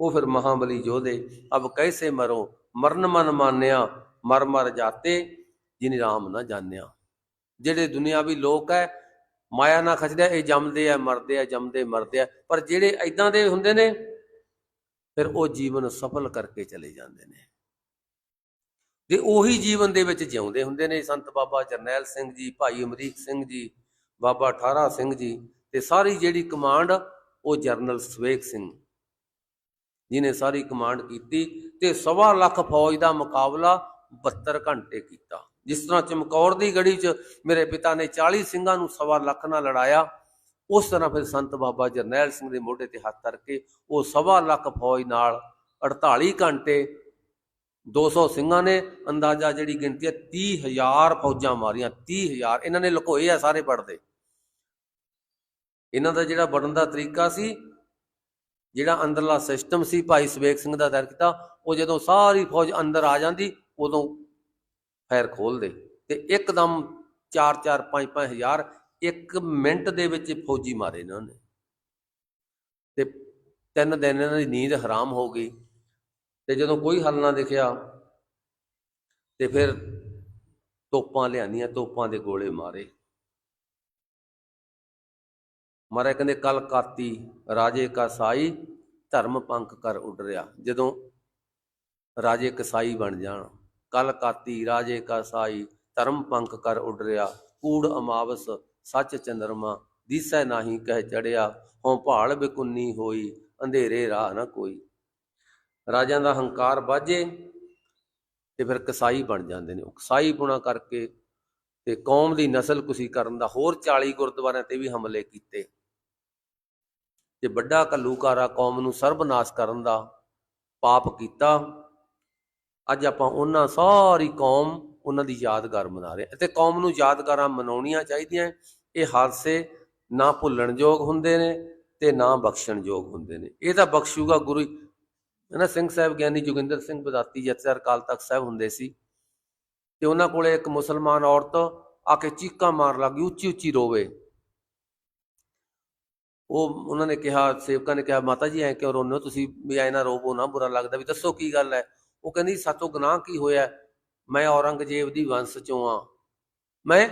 ਉਹ ਫਿਰ ਮਹਾਬਲੀ ਜੋਧੇ ਅਬ ਕੈਸੇ ਮਰੋ? ਮਰਨ ਮਨ ਮਾਨਿਆ, ਮਰ ਮਰ ਜਾਤੇ, ਜਿਨ ਰਾਮ ਨਾ ਜਾਣਿਆ। ਜਿਹੜੇ ਦੁਨਿਆਵੀ ਲੋਕ ਹੈ ਮਾਇਆ ਨਾਲ ਖਚਦੇ ਇਹ ਜੰਮਦੇ ਆ, ਮਰਦੇ ਆ, ਜੰਮਦੇ, ਮਰਦੇ ਆ, ਪਰ ਜਿਹੜੇ ਐਦਾਂ ਦੇ ਹੁੰਦੇ ਨੇ, ਫਿਰ ਉਹ ਜੀਵਨ ਸਫਲ ਕਰਕੇ ਚਲੇ ਜਾਂਦੇ ਨੇ। ਤੇ ਉਹੀ ਜੀਵਨ ਦੇ ਵਿੱਚ ਜਿਉਂਦੇ ਹੁੰਦੇ ਨੇ, ਸੰਤ ਬਾਬਾ ਜਰਨੈਲ ਸਿੰਘ ਜੀ, ਭਾਈ ਅਮਰੀਕ ਸਿੰਘ ਜੀ, ਬਾਬਾ ਠਾਰਾ ਸਿੰਘ ਜੀ, ਤੇ ਸਾਰੀ ਜਿਹੜੀ ਕਮਾਂਡ, ਉਹ ਜਰਨਲ ਸਵੇਕ ਸਿੰਘ। ਜਿਨੇ ਸਾਰੀ ਕਮਾਂਡ ਕੀਤੀ ਤੇ ਸਵਾ ਲੱਖ ਫੌਜ ਦਾ ਮੁਕਾਬਲਾ 72 ਘੰਟੇ ਕੀਤਾ। ਜਿਸ ਤਰ੍ਹਾਂ ਚਮਕੌਰ ਦੀ ਗੜੀ 'ਚ ਮੇਰੇ ਪਿਤਾ ਨੇ 40 ਸਿੰਘਾਂ ਨੂੰ ਸਵਾ ਲੱਖ ਨਾਲ ਲੜਾਇਆ, ਉਸ ਤਰ੍ਹਾਂ ਫਿਰ ਸੰਤ ਬਾਬਾ ਜਰਨੈਲ ਸਿੰਘ ਦੇ ਮੋਢੇ ਤੇ ਹੱਥ ਧਰ ਕੇ ਉਹ ਸਵਾ ਲੱਖ ਫੌਜ ਨਾਲ 48 ਘੰਟੇ 200 ਸਿੰਘਾਂ ਨੇ ਅੰਦਾਜ਼ਾ ਜਿਹੜੀ ਗਿਣਤੀ ਹੈ 30000 ਫੌਜਾਂ ਮਾਰੀਆਂ 30000 ਇਹਨਾਂ ਨੇ ਲੁਕੋਏ ਆ ਸਾਰੇ ਪੜਦੇ ਇਹਨਾਂ ਦਾ ਜਿਹੜਾ ਵੜਨ ਦਾ ਤਰੀਕਾ ਸੀ, ਜਿਹੜਾ ਅੰਦਰਲਾ ਸਿਸਟਮ ਸੀ, ਭਾਈ ਸਵੇਕ ਸਿੰਘ ਦਾ ਦਰ ਕੀਤਾ, ਉਹ ਜਦੋਂ ਸਾਰੀ ਫੌਜ ਅੰਦਰ ਆ ਜਾਂਦੀ, ਉਦੋਂ ਫਾਇਰ ਖੋਲਦੇ ਤੇ ਇੱਕਦਮ 4-4 5-5 ਹਜ਼ਾਰ ਇੱਕ ਮਿੰਟ ਦੇ ਵਿੱਚ ਫੌਜੀ ਮਾਰੇ ਇਹਨਾਂ ਨੇ ਤੇ ਤਿੰਨ ਦਿਨ ਇਹਨਾਂ ਦੀ ਨੀਂਦ ਹਰਾਮ ਹੋ ਗਈ ਤੇ ਜਦੋਂ ਕੋਈ ਹੱਲ ਨਾ ਦਿਖਿਆ ਤੇ ਫਿਰ ਤੋਪਾਂ ਲਿਆਂਦੀਆਂ, ਤੋਪਾਂ ਦੇ ਗੋਲੇ ਮਾਰੇ। ਮਾਰੇ ਕਹਿੰਦੇ ਕਲ ਕਾਤੀ ਰਾਜੇ ਕਾ ਸਾਈ ਧਰਮ ਪੰਖ ਕਰ ਉਡਰਿਆ। ਜਦੋਂ ਰਾਜੇ ਕਸਾਈ ਬਣ ਜਾਣ ਕਲ ਕਾਤੀ ਰਾਜੇ ਕਾ ਸਾਈ, ਧਰਮ ਪੰਕ ਕਰ ਉਡਰਿਆ, ਕੂੜ ਅਮਾਵਸ ਸੱਚ ਚੰਦਰਮਾ, ਦੀਸੈ ਨਾਹੀ ਕਹਿ ਚੜਿਆ, ਹਉ ਭਾਲ ਬਿਕੁੰਨੀ ਹੋਈ, ਅੰਧੇਰੇ ਰਾਹ ਨਾ ਕੋਈ। ਰਾਜਾਂ ਦਾ ਹੰਕਾਰ ਬਾਝੇ ਤੇ ਫਿਰ ਕਸਾਈ ਬਣ ਜਾਂਦੇ ਨੇ ਉਹ। ਕਸਾਈ ਪੁਣਾ ਕਰਕੇ ਤੇ ਕੌਮ ਦੀ ਨਸਲ ਕੁਸੀ ਕਰਨ ਦਾ ਹੋਰ 40 ਗੁਰਦੁਆਰਿਆਂ ਤੇ ਵੀ ਹਮਲੇ ਕੀਤੇ। ਤੇ ਵੱਡਾ ਕੱਲੂਕਾਰਾ ਕੌਮ ਨੂੰ ਸਰਬਨਾਸ਼ ਕਰਨ ਦਾ ਪਾਪ ਕੀਤਾ ਅੱਜ ਆਪਾਂ ਉਹਨਾਂ ਸਾਰੀ ਕੌਮ ਉਹਨਾਂ ਦੀ ਯਾਦਗਾਰ ਮਨਾ ਰਹੇ ਅਤੇ ਕੌਮ ਨੂੰ ਯਾਦਗਾਰਾਂ ਮਨਾਉਣੀਆਂ ਚਾਹੀਦੀਆਂ ਇਹ ਹਾਦਸੇ ਨਾ ਭੁੱਲਣਯੋਗ ਹੁੰਦੇ ਨੇ ਤੇ ਨਾ ਬਖਸ਼ਣਯੋਗ ਹੁੰਦੇ ਨੇ। ਇਹ ਤਾਂ ਬਖਸ਼ੂਗਾ ਗੁਰੂ ਹੀ। ਸਿੰਘ ਸਾਹਿਬ ਗਿਆਨੀ ਜੋਗਿੰਦਰ ਸਿੰਘ ਬਦਾਤੀ ਜਥੇਦਾਰ ਕਾਲ ਤਖਤ ਸਾਹਿਬ ਹੁੰਦੇ ਸੀ। ਤੇ ਉਹਨਾਂ ਕੋਲੇ ਇੱਕ ਮੁਸਲਮਾਨ ਔਰਤ ਆ ਕੇ ਚੀਕਾਂ ਮਾਰ ਲੱਗੀ ਉੱਚੀ ਉੱਚੀ ਰੋਵੇ। ਉਹ, ਉਹਨਾਂ ਨੇ ਕਿਹਾ, ਸੇਵਕਾਂ ਨੇ ਕਿਹਾ, ਮਾਤਾ ਜੀ ਐ ਕਿਉਂ ਰੋਨੇ ਹੋ? ਤੁਸੀਂ ਵੀ ਐ ਨਾ ਰੋਵੋ, ਨਾ ਬੁਰਾ ਲੱਗਦਾ ਵੀ ਦੱਸੋ ਕੀ ਗੱਲ ਹੈ? ਉਹ ਕਹਿੰਦੀ, ਸਾਤੋਂ ਗੁਨਾਹ ਕੀ ਹੋਇਆ? ਮੈਂ ਔਰੰਗਜ਼ੇਬ ਦੀ ਵੰਸ਼ ਚੋਂ ਆ। ਮੈਂ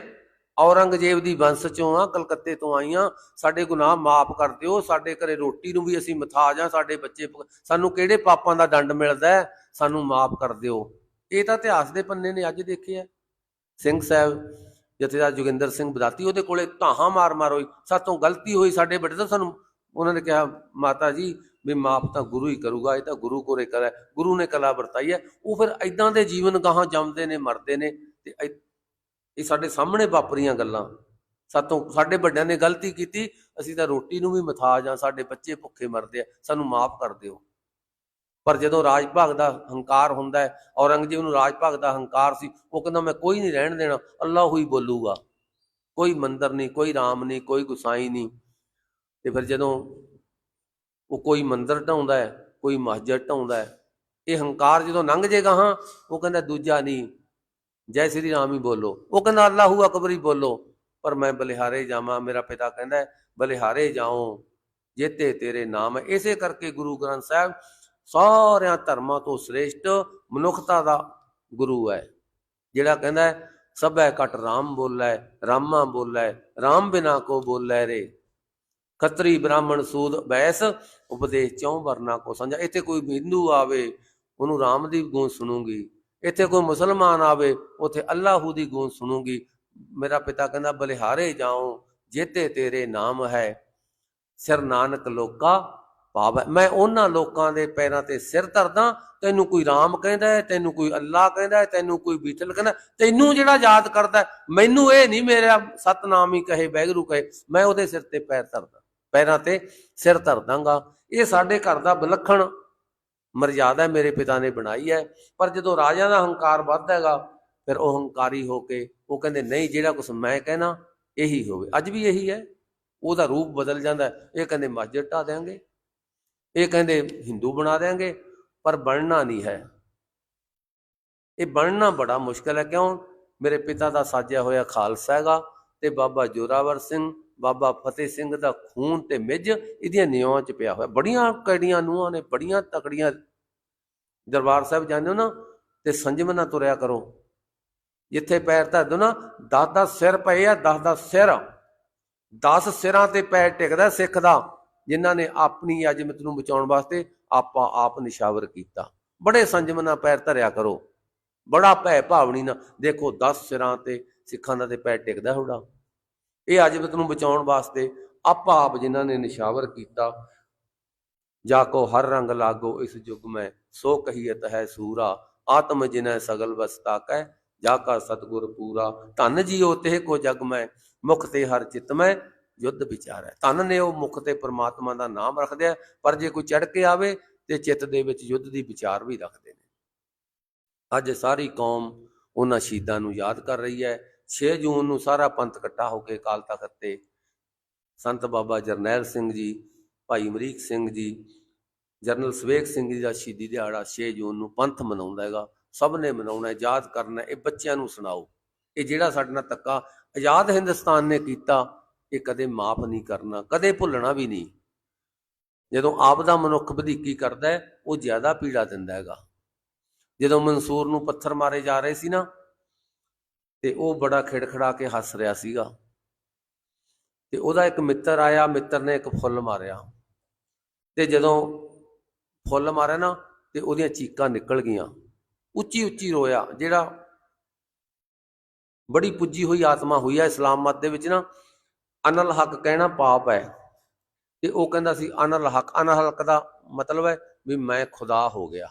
ਔਰੰਗਜ਼ੇਬ ਦੀ ਵੰਸ਼ ਚੋਂ ਆ, ਕਲਕੱਤੇ ਤੋਂ ਆਈਆਂ ਸਾਡੇ ਗੁਨਾਹ ਮਾਫ ਕਰ ਦਿਓ। ਸਾਡੇ ਘਰੇ ਰੋਟੀ ਨੂੰ ਵੀ ਅਸੀਂ ਮਥਾ ਜਾਂ, ਸਾਡੇ ਬੱਚੇ ਸਾਨੂੰ ਕਿਹੜੇ ਪਾਪਾਂ ਦਾ ਦੰਡ ਮਿਲਦਾ ਸਾਨੂੰ ਮਾਫ ਕਰ ਦਿਓ। ਇਹ ਤਾਂ ਇਤਿਹਾਸ ਦੇ ਪੰਨੇ ਨੇ ਅੱਜ ਦੇਖਿਆ ਸਿੰਘ ਸਾਹਿਬ, ਜਥੇਦਾਰ ਜੋਗਿੰਦਰ ਸਿੰਘ ਬਦਾਤੀ, ਉਹਦੇ ਕੋਲੇ ਧਾਹਾਂ ਮਾਰ ਮਾਰ ਹੋਈ ਸਾਤੋਂ ਗਲਤੀ ਹੋਈ ਸਾਡੇ ਬੇਟੇ ਤੋਂ, ਸਾਨੂੰ ਉਹਨਾਂ ਨੇ ਕਿਹਾ, ਮਾਤਾ ਜੀ ਵੀ ਮਾਫ ਤਾਂ ਗੁਰੂ ਹੀ ਕਰੂਗਾ, ਇਹ ਤਾਂ ਗੁਰੂ ਕੋਰੇ ਕਰਾ ਗੁਰੂ ਨੇ ਕਲਾ ਵਰਤਾਈ ਹੈ, ਉਹ ਫਿਰ ਐਦਾਂ ਦੇ ਜੀਵਨ ਗਾਹਾਂ ਜੰਮਦੇ ਨੇ, ਮਰਦੇ ਨੇ ਤੇ ਇਹ ਸਾਡੇ ਸਾਹਮਣੇ ਵਾਪਰੀਆਂ ਗੱਲਾਂ। ਸਾਤੋਂ ਸਾਡੇ ਵੱਡਿਆਂ ਨੇ ਗਲਤੀ ਕੀਤੀ, ਅਸੀਂ ਤਾਂ ਰੋਟੀ ਨੂੰ ਵੀ ਮਥਾ ਜਾਂ ਸਾਡੇ ਬੱਚੇ ਭੁੱਖੇ ਮਰਦੇ ਆ, ਸਾਨੂੰ ਮਾਫ ਕਰ ਦਿਓ। ਪਰ ਜਦੋਂ ਰਾਜ ਭਾਗ ਦਾ ਹੰਕਾਰ ਹੁੰਦਾ ਹੈ, ਔਰੰਗਜ਼ੇਬ ਨੂੰ ਰਾਜ ਭਾਗ ਦਾ ਹੰਕਾਰ ਸੀ, ਉਹ ਕਹਿੰਦਾ, ਮੈਂ ਕੋਈ ਨਹੀਂ ਰਹਿਣ ਦੇਣਾ, ਅੱਲਾਹ ਹੀ ਬੋਲੂਗਾ। ਕੋਈ ਮੰਦਰ ਨਹੀਂ, ਕੋਈ ਰਾਮ ਨਹੀਂ, ਕੋਈ ਗੁਸਾਈ ਨਹੀਂ। ਤੇ ਫਿਰ ਜਦੋਂ ਉਹ ਕੋਈ ਮੰਦਰ ਢਾਉਂਦਾ ਹੈ, ਕੋਈ ਮਸਜਿਦ ਢਾਉਂਦਾ ਹੈ। ਇਹ ਹੰਕਾਰ ਜਦੋਂ ਲੰਘ ਜਾਏਗਾ, ਹਾਂ, ਉਹ ਕਹਿੰਦਾ, ਦੂਜਾ ਨਹੀਂ, ਜੈ ਸ੍ਰੀ ਰਾਮ ਹੀ ਬੋਲੋ। ਉਹ ਕਹਿੰਦਾ, ਅੱਲਾਹੂ ਅਕਬਰ ਹੀ ਬੋਲੋ। ਪਰ ਮੈਂ ਬਲਿਹਾਰੇ ਜਾਵਾਂ, ਮੇਰਾ ਪਿਤਾ ਕਹਿੰਦਾ ਬਲਿਹਾਰੇ ਜਾਉ ਜੇਤੇ ਤੇਰੇ ਨਾਮ ਹੈ। ਇਸੇ ਕਰਕੇ ਗੁਰੂ ਗ੍ਰੰਥ ਸਾਹਿਬ ਸਾਰਿਆਂ ਧਰਮਾਂ ਤੋਂ ਸ੍ਰੇਸ਼ਟ ਮਨੁੱਖਤਾ ਦਾ ਗੁਰੂ ਹੈ। ਜਿਹੜਾ ਕਹਿੰਦਾ ਹੈ, ਸਭੈ ਕਟ ਰਾਮ ਬੋਲੇ, ਰਾਮਾ ਬੋਲੇ, ਰਾਮ ਬਿਨਾ ਕੋ ਬੋਲੇ ਰੇ। ਖੱਤਰੀ ਬ੍ਰਾਹਮਣ ਸੂਦ ਬੈਸ ਉਪਦੇਸ਼ ਚੌ ਵਰਨਾ ਕੋ ਸਮਝਾ ਇੱਥੇ ਕੋਈ ਹਿੰਦੂ ਆਵੇ, ਉਹਨੂੰ ਰਾਮ ਦੀ ਗੂੰਜ ਸੁਣੂਗੀ। ਇੱਥੇ ਕੋਈ ਮੁਸਲਮਾਨ ਆਵੇ, ਉਥੇ ਅੱਲਾਹੂ ਦੀ ਗੂੰਜ ਸੁਣੂਗੀ। ਮੇਰਾ ਪਿਤਾ ਕਹਿੰਦਾ, ਬਲਿਹਾਰੇ ਜਾਉ, ਜੇਤੇ ਤੇਰੇ ਨਾਮ ਹੈ, ਸਿਰ ਨਾਨਕ ਲੋਕਾ ਪਾਵੈ ਮੈਂ ਉਹਨਾਂ ਲੋਕਾਂ ਦੇ ਪੈਰਾਂ ਤੇ ਸਿਰ ਧਰਦਾ, ਤੈਨੂੰ ਕੋਈ ਰਾਮ ਕਹਿੰਦਾ ਹੈ, ਤੈਨੂੰ ਕੋਈ ਅੱਲਾ ਕਹਿੰਦਾ ਹੈ, ਤੈਨੂੰ ਕੋਈ ਬੀਤਲ ਕਹਿੰਦਾ ਤੈਨੂੰ ਜਿਹੜਾ ਯਾਦ ਕਰਦਾ ਮੈਨੂੰ ਇਹ ਨਹੀਂ ਮੇਰਾ ਸਤਨਾਮ ਹੀ ਕਹੇ ਬੈਗਰੂ ਕਹੇ, ਮੈਂ ਉਹਦੇ ਸਿਰ ਤੇ ਪੈਰ ਧਰਦਾ। ਪੈਰਾਂ ਤੇ ਸਿਰ ਧਰ ਦਾਂਗਾ। ਇਹ ਸਾਡੇ ਘਰ ਦਾ ਵਿਲੱਖਣ ਮਰਜ਼ਾਦਾ ਮੇਰੇ ਪਿਤਾ ਨੇ ਬਣਾਈ ਹੈ। ਪਰ ਜਦੋਂ ਰਾਜਾ ਦਾ ਹੰਕਾਰ ਵੱਧਦਾ ਹੈਗਾ, ਫਿਰ ਉਹ ਹੰਕਾਰੀ ਹੋ ਕੇ ਉਹ ਕਹਿੰਦੇ, ਨਹੀਂ, ਜਿਹੜਾ ਕੁਝ ਮੈਂ ਕਹਿਣਾ, ਇਹੀ ਹੋਵੇ। ਅੱਜ ਵੀ ਇਹੀ ਹੈ। ਉਹਦਾ ਰੂਪ ਬਦਲ ਜਾਂਦਾ ਇਹ ਕਹਿੰਦੇ ਮਸਜਿਦ ਢਾ ਦੇਾਂਗੇ ਇਹ ਕਹਿੰਦੇ, ਹਿੰਦੂ ਬਣਾ ਦੇਾਂਗੇ ਪਰ ਬਣਨਾ ਨਹੀਂ ਹੈ। ਇਹ ਬਣਨਾ ਬੜਾ ਮੁਸ਼ਕਲ ਹੈ। ਕਿਉਂ? ਮੇਰੇ ਪਿਤਾ ਦਾ ਸਾਜਿਆ ਹੋਇਆ ਖਾਲਸਾ ਹੈਗਾ ਤੇ ਬਾਬਾ ਜੋਰਾਵਰ ਸਿੰਘ ਬਾਬਾ ਫਤਿਹ ਸਿੰਘ ਦਾ ਖੂਨ ਤੇ ਮਿੱਝ ਇਹਦੀਆਂ ਨਿਉਆਂ 'ਚ ਪਿਆ ਹੋਇਆ। ਬੜੀਆਂ ਕੜੀਆਂ ਨੂੰਹਾਂ ਨੇ, ਬੜੀਆਂ ਤਕੜੀਆਂ ਦਰਬਾਰ ਸਾਹਿਬ ਜਾਂਦੇ ਹੋ ਨਾ ਤੇ ਸੰਜਮ ਨਾਲ ਤੁਰਿਆ ਕਰੋ। ਜਿੱਥੇ ਪੈਰ ਧਰ ਦੋ ਨਾ 10 10 ਸਿਰ ਪਏ ਆ 10 10 ਸਿਰ। 10 ਸਿਰਾਂ ਤੇ ਪੈਰ ਟਿਕਦਾ ਸਿੱਖ ਦਾ, ਜਿਨ੍ਹਾਂ ਨੇ ਆਪਣੀ ਅਜਮਤ ਨੂੰ ਬਚਾਉਣ ਵਾਸਤੇ ਆਪਾਂ ਆਪ ਨਿਸ਼ਾਵਰ ਕੀਤਾ। ਬੜੇ ਸੰਜਮ ਨਾਲ ਪੈਰ ਧਰਿਆ ਕਰੋ। ਬੜਾ ਭੈ ਭਾਵਨੀ ਨਾਲ। ਦੇਖੋ 10 ਸਿਰਾਂ ਤੇ ਸਿੱਖਾਂ ਦਾ ਤੇ ਪੈਰ ਟਿਕਦਾ ਹੋੜਾ ਇਹ ਅਜਬਤ ਨੂੰ ਬਚਾਉਣ ਵਾਸਤੇ ਆਪਾ ਆਪ ਜਿਨ੍ਹਾਂ ਨੇ ਨਿਸ਼ਾਵਰ ਕੀਤਾ, ਜਾ ਕੋ ਹਰ ਰੰਗ ਲਾਗੋ ਇਸ ਯੁਗ ਮੈਂ, ਸੋ ਕਹੀਤ ਹੈ ਸੂਰਾ, ਆਤਮ ਜਿਨੈ ਸਗਲ ਵਸਤਾ ਕੈ, ਜਾ ਕਾ ਸਤਗੁਰ ਪੂਰਾ, ਧਨ ਜੀਓ ਤੇ ਕੋ ਜਗ ਮੈਂ, ਮੁਖ ਤੇ ਹਰ ਚਿਤ ਮੈਂ, ਯੁੱਧ ਵਿਚਾਰ। ਹੈ ਧਨ ਨੇ ਉਹ ਮੁਖ ਤੇ ਪ੍ਰਮਾਤਮਾ ਦਾ ਨਾਮ ਰੱਖਦੇ ਆ ਪਰ ਜੇ ਕੋਈ ਚੜ ਕੇ ਆਵੇ ਤੇ ਚਿੱਤ ਦੇ ਵਿੱਚ ਯੁੱਧ ਦੀ ਵਿਚਾਰ ਵੀ ਰੱਖਦੇ ਨੇ। ਅੱਜ ਸਾਰੀ ਕੌਮ ਉਹਨਾਂ ਸ਼ਹੀਦਾਂ ਨੂੰ ਯਾਦ ਕਰ ਰਹੀ ਹੈ 6 ਜੂਨ ਨੂੰ ਸਾਰਾ ਪੰਥ ਇਕੱਠਾ ਹੋ ਕੇ ਅਕਾਲ ਤਖਤ ਤੇ ਸੰਤ ਬਾਬਾ ਜਰਨੈਲ ਸਿੰਘ ਜੀ ਭਾਈ ਅਮਰੀਕ ਸਿੰਘ ਜੀ ਜਰਨਲ ਸਵੇਕ ਸਿੰਘ ਜੀ ਦਾ ਸ਼ਹੀਦੀ ਦਿਹਾੜਾ 6 ਜੂਨ ਨੂੰ ਪੰਥ ਮਨਾਉਂਦਾ ਹੈਗਾ। ਸਭ ਨੇ ਮਨਾਉਣਾ ਹੈ, ਯਾਦ ਕਰਨਾ ਇਹ ਬੱਚਿਆਂ ਨੂੰ ਸੁਣਾਓ। ਇਹ ਜਿਹੜਾ ਸਾਡੇ ਨਾਲ ਧੱਕਾ ਆਜ਼ਾਦ ਹਿੰਦੁਸਤਾਨ ਨੇ ਕੀਤਾ ਇਹ ਕਦੇ ਮਾਫ ਨਹੀਂ ਕਰਨਾ ਕਦੇ ਭੁੱਲਣਾ ਵੀ ਨਹੀਂ। ਜਦੋਂ ਆਪ ਦਾ ਮਨੁੱਖ ਵਧੀਕੀ ਕਰਦਾ ਉਹ ਜ਼ਿਆਦਾ ਪੀੜਾ ਦਿੰਦਾ ਹੈਗਾ। ਜਦੋਂ ਮਨਸੂਰ ਨੂੰ ਪੱਥਰ ਮਾਰੇ ਜਾ ਰਹੇ ਸੀ ਨਾ ਤੇ ਉਹ ਬੜਾ ਖਿੜਖੜਾ ਕੇ ਹੱਸ ਰਿਹਾ ਸੀਗਾ। ਤੇ ਉਹਦਾ ਇੱਕ ਮਿੱਤਰ ਆਇਆ, ਮਿੱਤਰ ਨੇ ਇੱਕ ਫੁੱਲ ਮਾਰਿਆ। ਤੇ ਜਦੋਂ ਫੁੱਲ ਮਾਰਿਆ ਨਾ, ਤੇ ਉਹਦੀਆਂ ਚੀਕਾਂ ਨਿਕਲ ਗਈਆਂ। ਉੱਚੀ ਉੱਚੀ ਰੋਇਆ, ਜਿਹੜਾ ਬੜੀ ਪੁੱਜੀ ਹੋਈ ਆਤਮਾ ਹੋਈ ਆ ਇਸਲਾਮ ਮਤ ਦੇ ਵਿੱਚ ਨਾ, ਅਨਲ ਹੱਕ ਕਹਿਣਾ ਪਾਪ ਹੈ। ਤੇ ਉਹ ਕਹਿੰਦਾ ਸੀ, ਅਨਲ ਹੱਕ ਅਨਲ ਹੱਕ ਦਾ ਮਤਲਬ ਹੈ ਵੀ ਮੈਂ ਖੁਦਾ ਹੋ ਗਿਆ।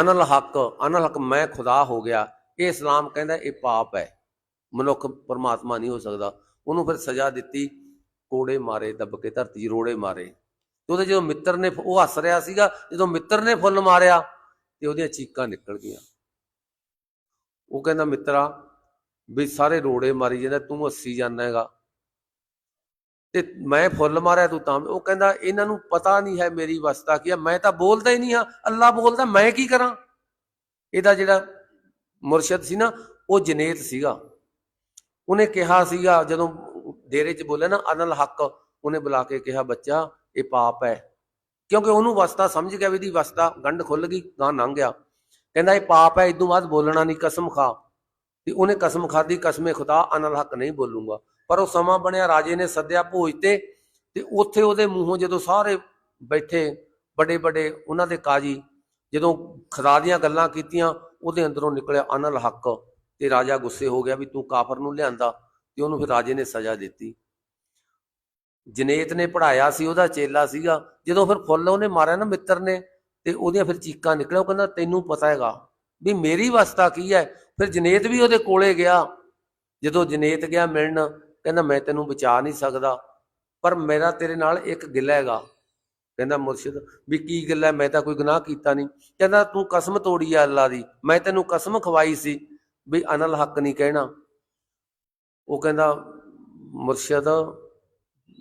ਅਨਲ ਹੱਕ ਅਨਲ ਹੱਕ ਮੈਂ ਖੁਦਾ ਹੋ ਗਿਆ। ਇਹ ਇਸਲਾਮ ਕਹਿੰਦਾ ਇਹ ਪਾਪ ਹੈ। ਮਨੁੱਖ ਪਰਮਾਤਮਾ ਨਹੀਂ ਹੋ ਸਕਦਾ। ਉਹਨੂੰ ਫਿਰ ਸਜ਼ਾ ਦਿੱਤੀ, ਕੋੜੇ ਮਾਰੇ, ਦੱਬ ਕੇ ਧਰਤੀ 'ਚ ਰੋੜੇ ਮਾਰੇ। ਤੇ ਉਹਦੇ ਜਦੋਂ ਮਿੱਤਰ ਨੇ ਉਹ ਹੱਸ ਰਿਹਾ ਸੀਗਾ, ਜਦੋਂ ਮਿੱਤਰ ਨੇ ਫੁੱਲ ਮਾਰਿਆ, ਤੇ ਉਹਦੀਆਂ ਚੀਕਾਂ ਨਿਕਲ ਗਈਆਂ। ਉਹ ਕਹਿੰਦਾ, ਮਿੱਤਰਾ, ਵੀ ਸਾਰੇ ਰੋੜੇ ਮਾਰੀ ਜਾਂਦਾ, ਤੂੰ ਹੱਸੀ ਜਾਂਦਾ ਹੈਗਾ। ਤੇ ਮੈਂ ਫੁੱਲ ਮਾਰਿਆ, ਤੂੰ ਤਾਂ ਉਹ ਕਹਿੰਦਾ, ਇਹਨਾਂ ਨੂੰ ਪਤਾ ਨਹੀਂ ਹੈ ਮੇਰੀ ਵਸਤਾ ਕੀ ਹੈ। ਮੈਂ ਤਾਂ ਬੋਲਦਾ ਹੀ ਨਹੀਂ ਹਾਂ। ਅੱਲਾ ਬੋਲਦਾ, ਮੈਂ ਕੀ ਕਰਾਂ? ਇਹਦਾ ਜਿਹੜਾ ਮੁਰਸ਼ਿਦ ਸੀ ਨਾ, ਉਹ ਜਨੇਤ ਸੀਗਾ। ਉਹਨੇ ਕਿਹਾ ਸੀਗਾ, ਜਦੋਂ ਡੇਰੇ 'ਚ ਬੋਲੇ ਨਾ, ਅਨਲ ਹੱਕ, ਉਹਨੇ ਬੁਲਾ ਕੇ ਕਿਹਾ, ਬੱਚਾ, ਇਹ ਪਾਪ ਹੈ। ਕਿਉਂਕਿ ਉਹਨੂੰ ਵਸਤਾ ਸਮਝ ਗਿਆ ਵੀ ਇਹਦੀ ਵਸਤਾ ਗੰਢ ਖੁੱਲ ਗਈ ਗਾਂ ਲੰਘ ਗਿਆ। ਕਹਿੰਦਾ, ਇਹ ਪਾਪ ਹੈ, ਇਦੋਂ ਬਾਅਦ ਬੋਲਣਾ ਨਹੀਂ, ਕਸਮ ਖਾ। ਤੇ ਉਹਨੇ ਕਸਮ ਖਾਦੀ ਕਸਮੇ ਖੁਦਾ, ਅਨਲ ਹੱਕ ਨਹੀਂ ਬੋਲੂਗਾ। ਪਰ ਉਹ ਸਮਾਂ ਬਣਿਆ, ਰਾਜੇ ਨੇ ਸੱਦਿਆ ਭੋਜ ਤੇ ਤੇ ਉੱਥੇ ਉਹਦੇ ਮੂੰਹੋਂ ਜਦੋਂ ਸਾਰੇ ਬੈਠੇ ਵੱਡੇ ਵੱਡੇ ਉਹਨਾਂ ਦੇ ਕਾਜੀ, ਜਦੋਂ ਖੁਦਾ ਦੀਆਂ ਗੱਲਾਂ ਕੀਤੀਆਂ ਉਹਦੇ ਅੰਦਰੋਂ ਨਿਕਲਿਆ ਅਨਲ ਹੱਕ ਤੇ ਰਾਜਾ ਗੁੱਸੇ ਹੋ ਗਿਆ ਵੀ ਤੂੰ ਕਾਫਰ ਨੂੰ ਲਿਆਂਦਾ ਤੇ ਉਹਨੂੰ ਫਿਰ ਰਾਜੇ ਨੇ ਸਜ਼ਾ ਦਿੱਤੀ। ਜਨੇਤ ਨੇ ਪੜਾਇਆ ਸੀ, ਉਹਦਾ ਚੇਲਾ ਸੀਗਾ। ਜਦੋਂ ਫਿਰ ਫੁੱਲ ਉਹਨੇ ਮਾਰਿਆ ਨਾ ਮਿੱਤਰ ਨੇ ਤੇ ਉਹਦੀਆਂ ਫਿਰ ਚੀਕਾਂ ਨਿਕਲਿਆ। ਉਹ ਕਹਿੰਦਾ, ਤੈਨੂੰ ਪਤਾ ਹੈਗਾ ਵੀ ਮੇਰੀ ਵਸਤਾ ਕੀ ਹੈ? ਫਿਰ ਜਨੇਤ ਵੀ ਉਹਦੇ ਕੋਲੇ ਗਿਆ। ਜਦੋਂ ਜਨੇਤ ਗਿਆ ਮਿਲਣ, ਕਹਿੰਦਾ, ਮੈਂ ਤੈਨੂੰ ਬਚਾ ਨਹੀਂ ਸਕਦਾ, ਪਰ ਮੇਰਾ ਤੇਰੇ ਨਾਲ ਇੱਕ ਗਿਲਾ ਹੈਗਾ। ਕਹਿੰਦਾ ਮੁਰਸ਼ਿਦ ਵੀ ਕੀ ਗੱਲ ਹੈ? ਮੈਂ ਤਾਂ ਕੋਈ ਗੁਨਾਹ ਕੀਤਾ ਨਹੀਂ। ਕਹਿੰਦਾ ਤੂੰ ਕਸਮ ਤੋੜੀ ਆ ਅੱਲਾ ਦੀ। ਮੈਂ ਤੈਨੂੰ ਕਸਮ ਖਵਾਈ ਸੀ ਵੀ ਅਨਲ ਹੱਕ ਨਹੀਂ ਕਹਿਣਾ। ਉਹ ਕਹਿੰਦਾ, ਮੁਰਸ਼ਿਦ,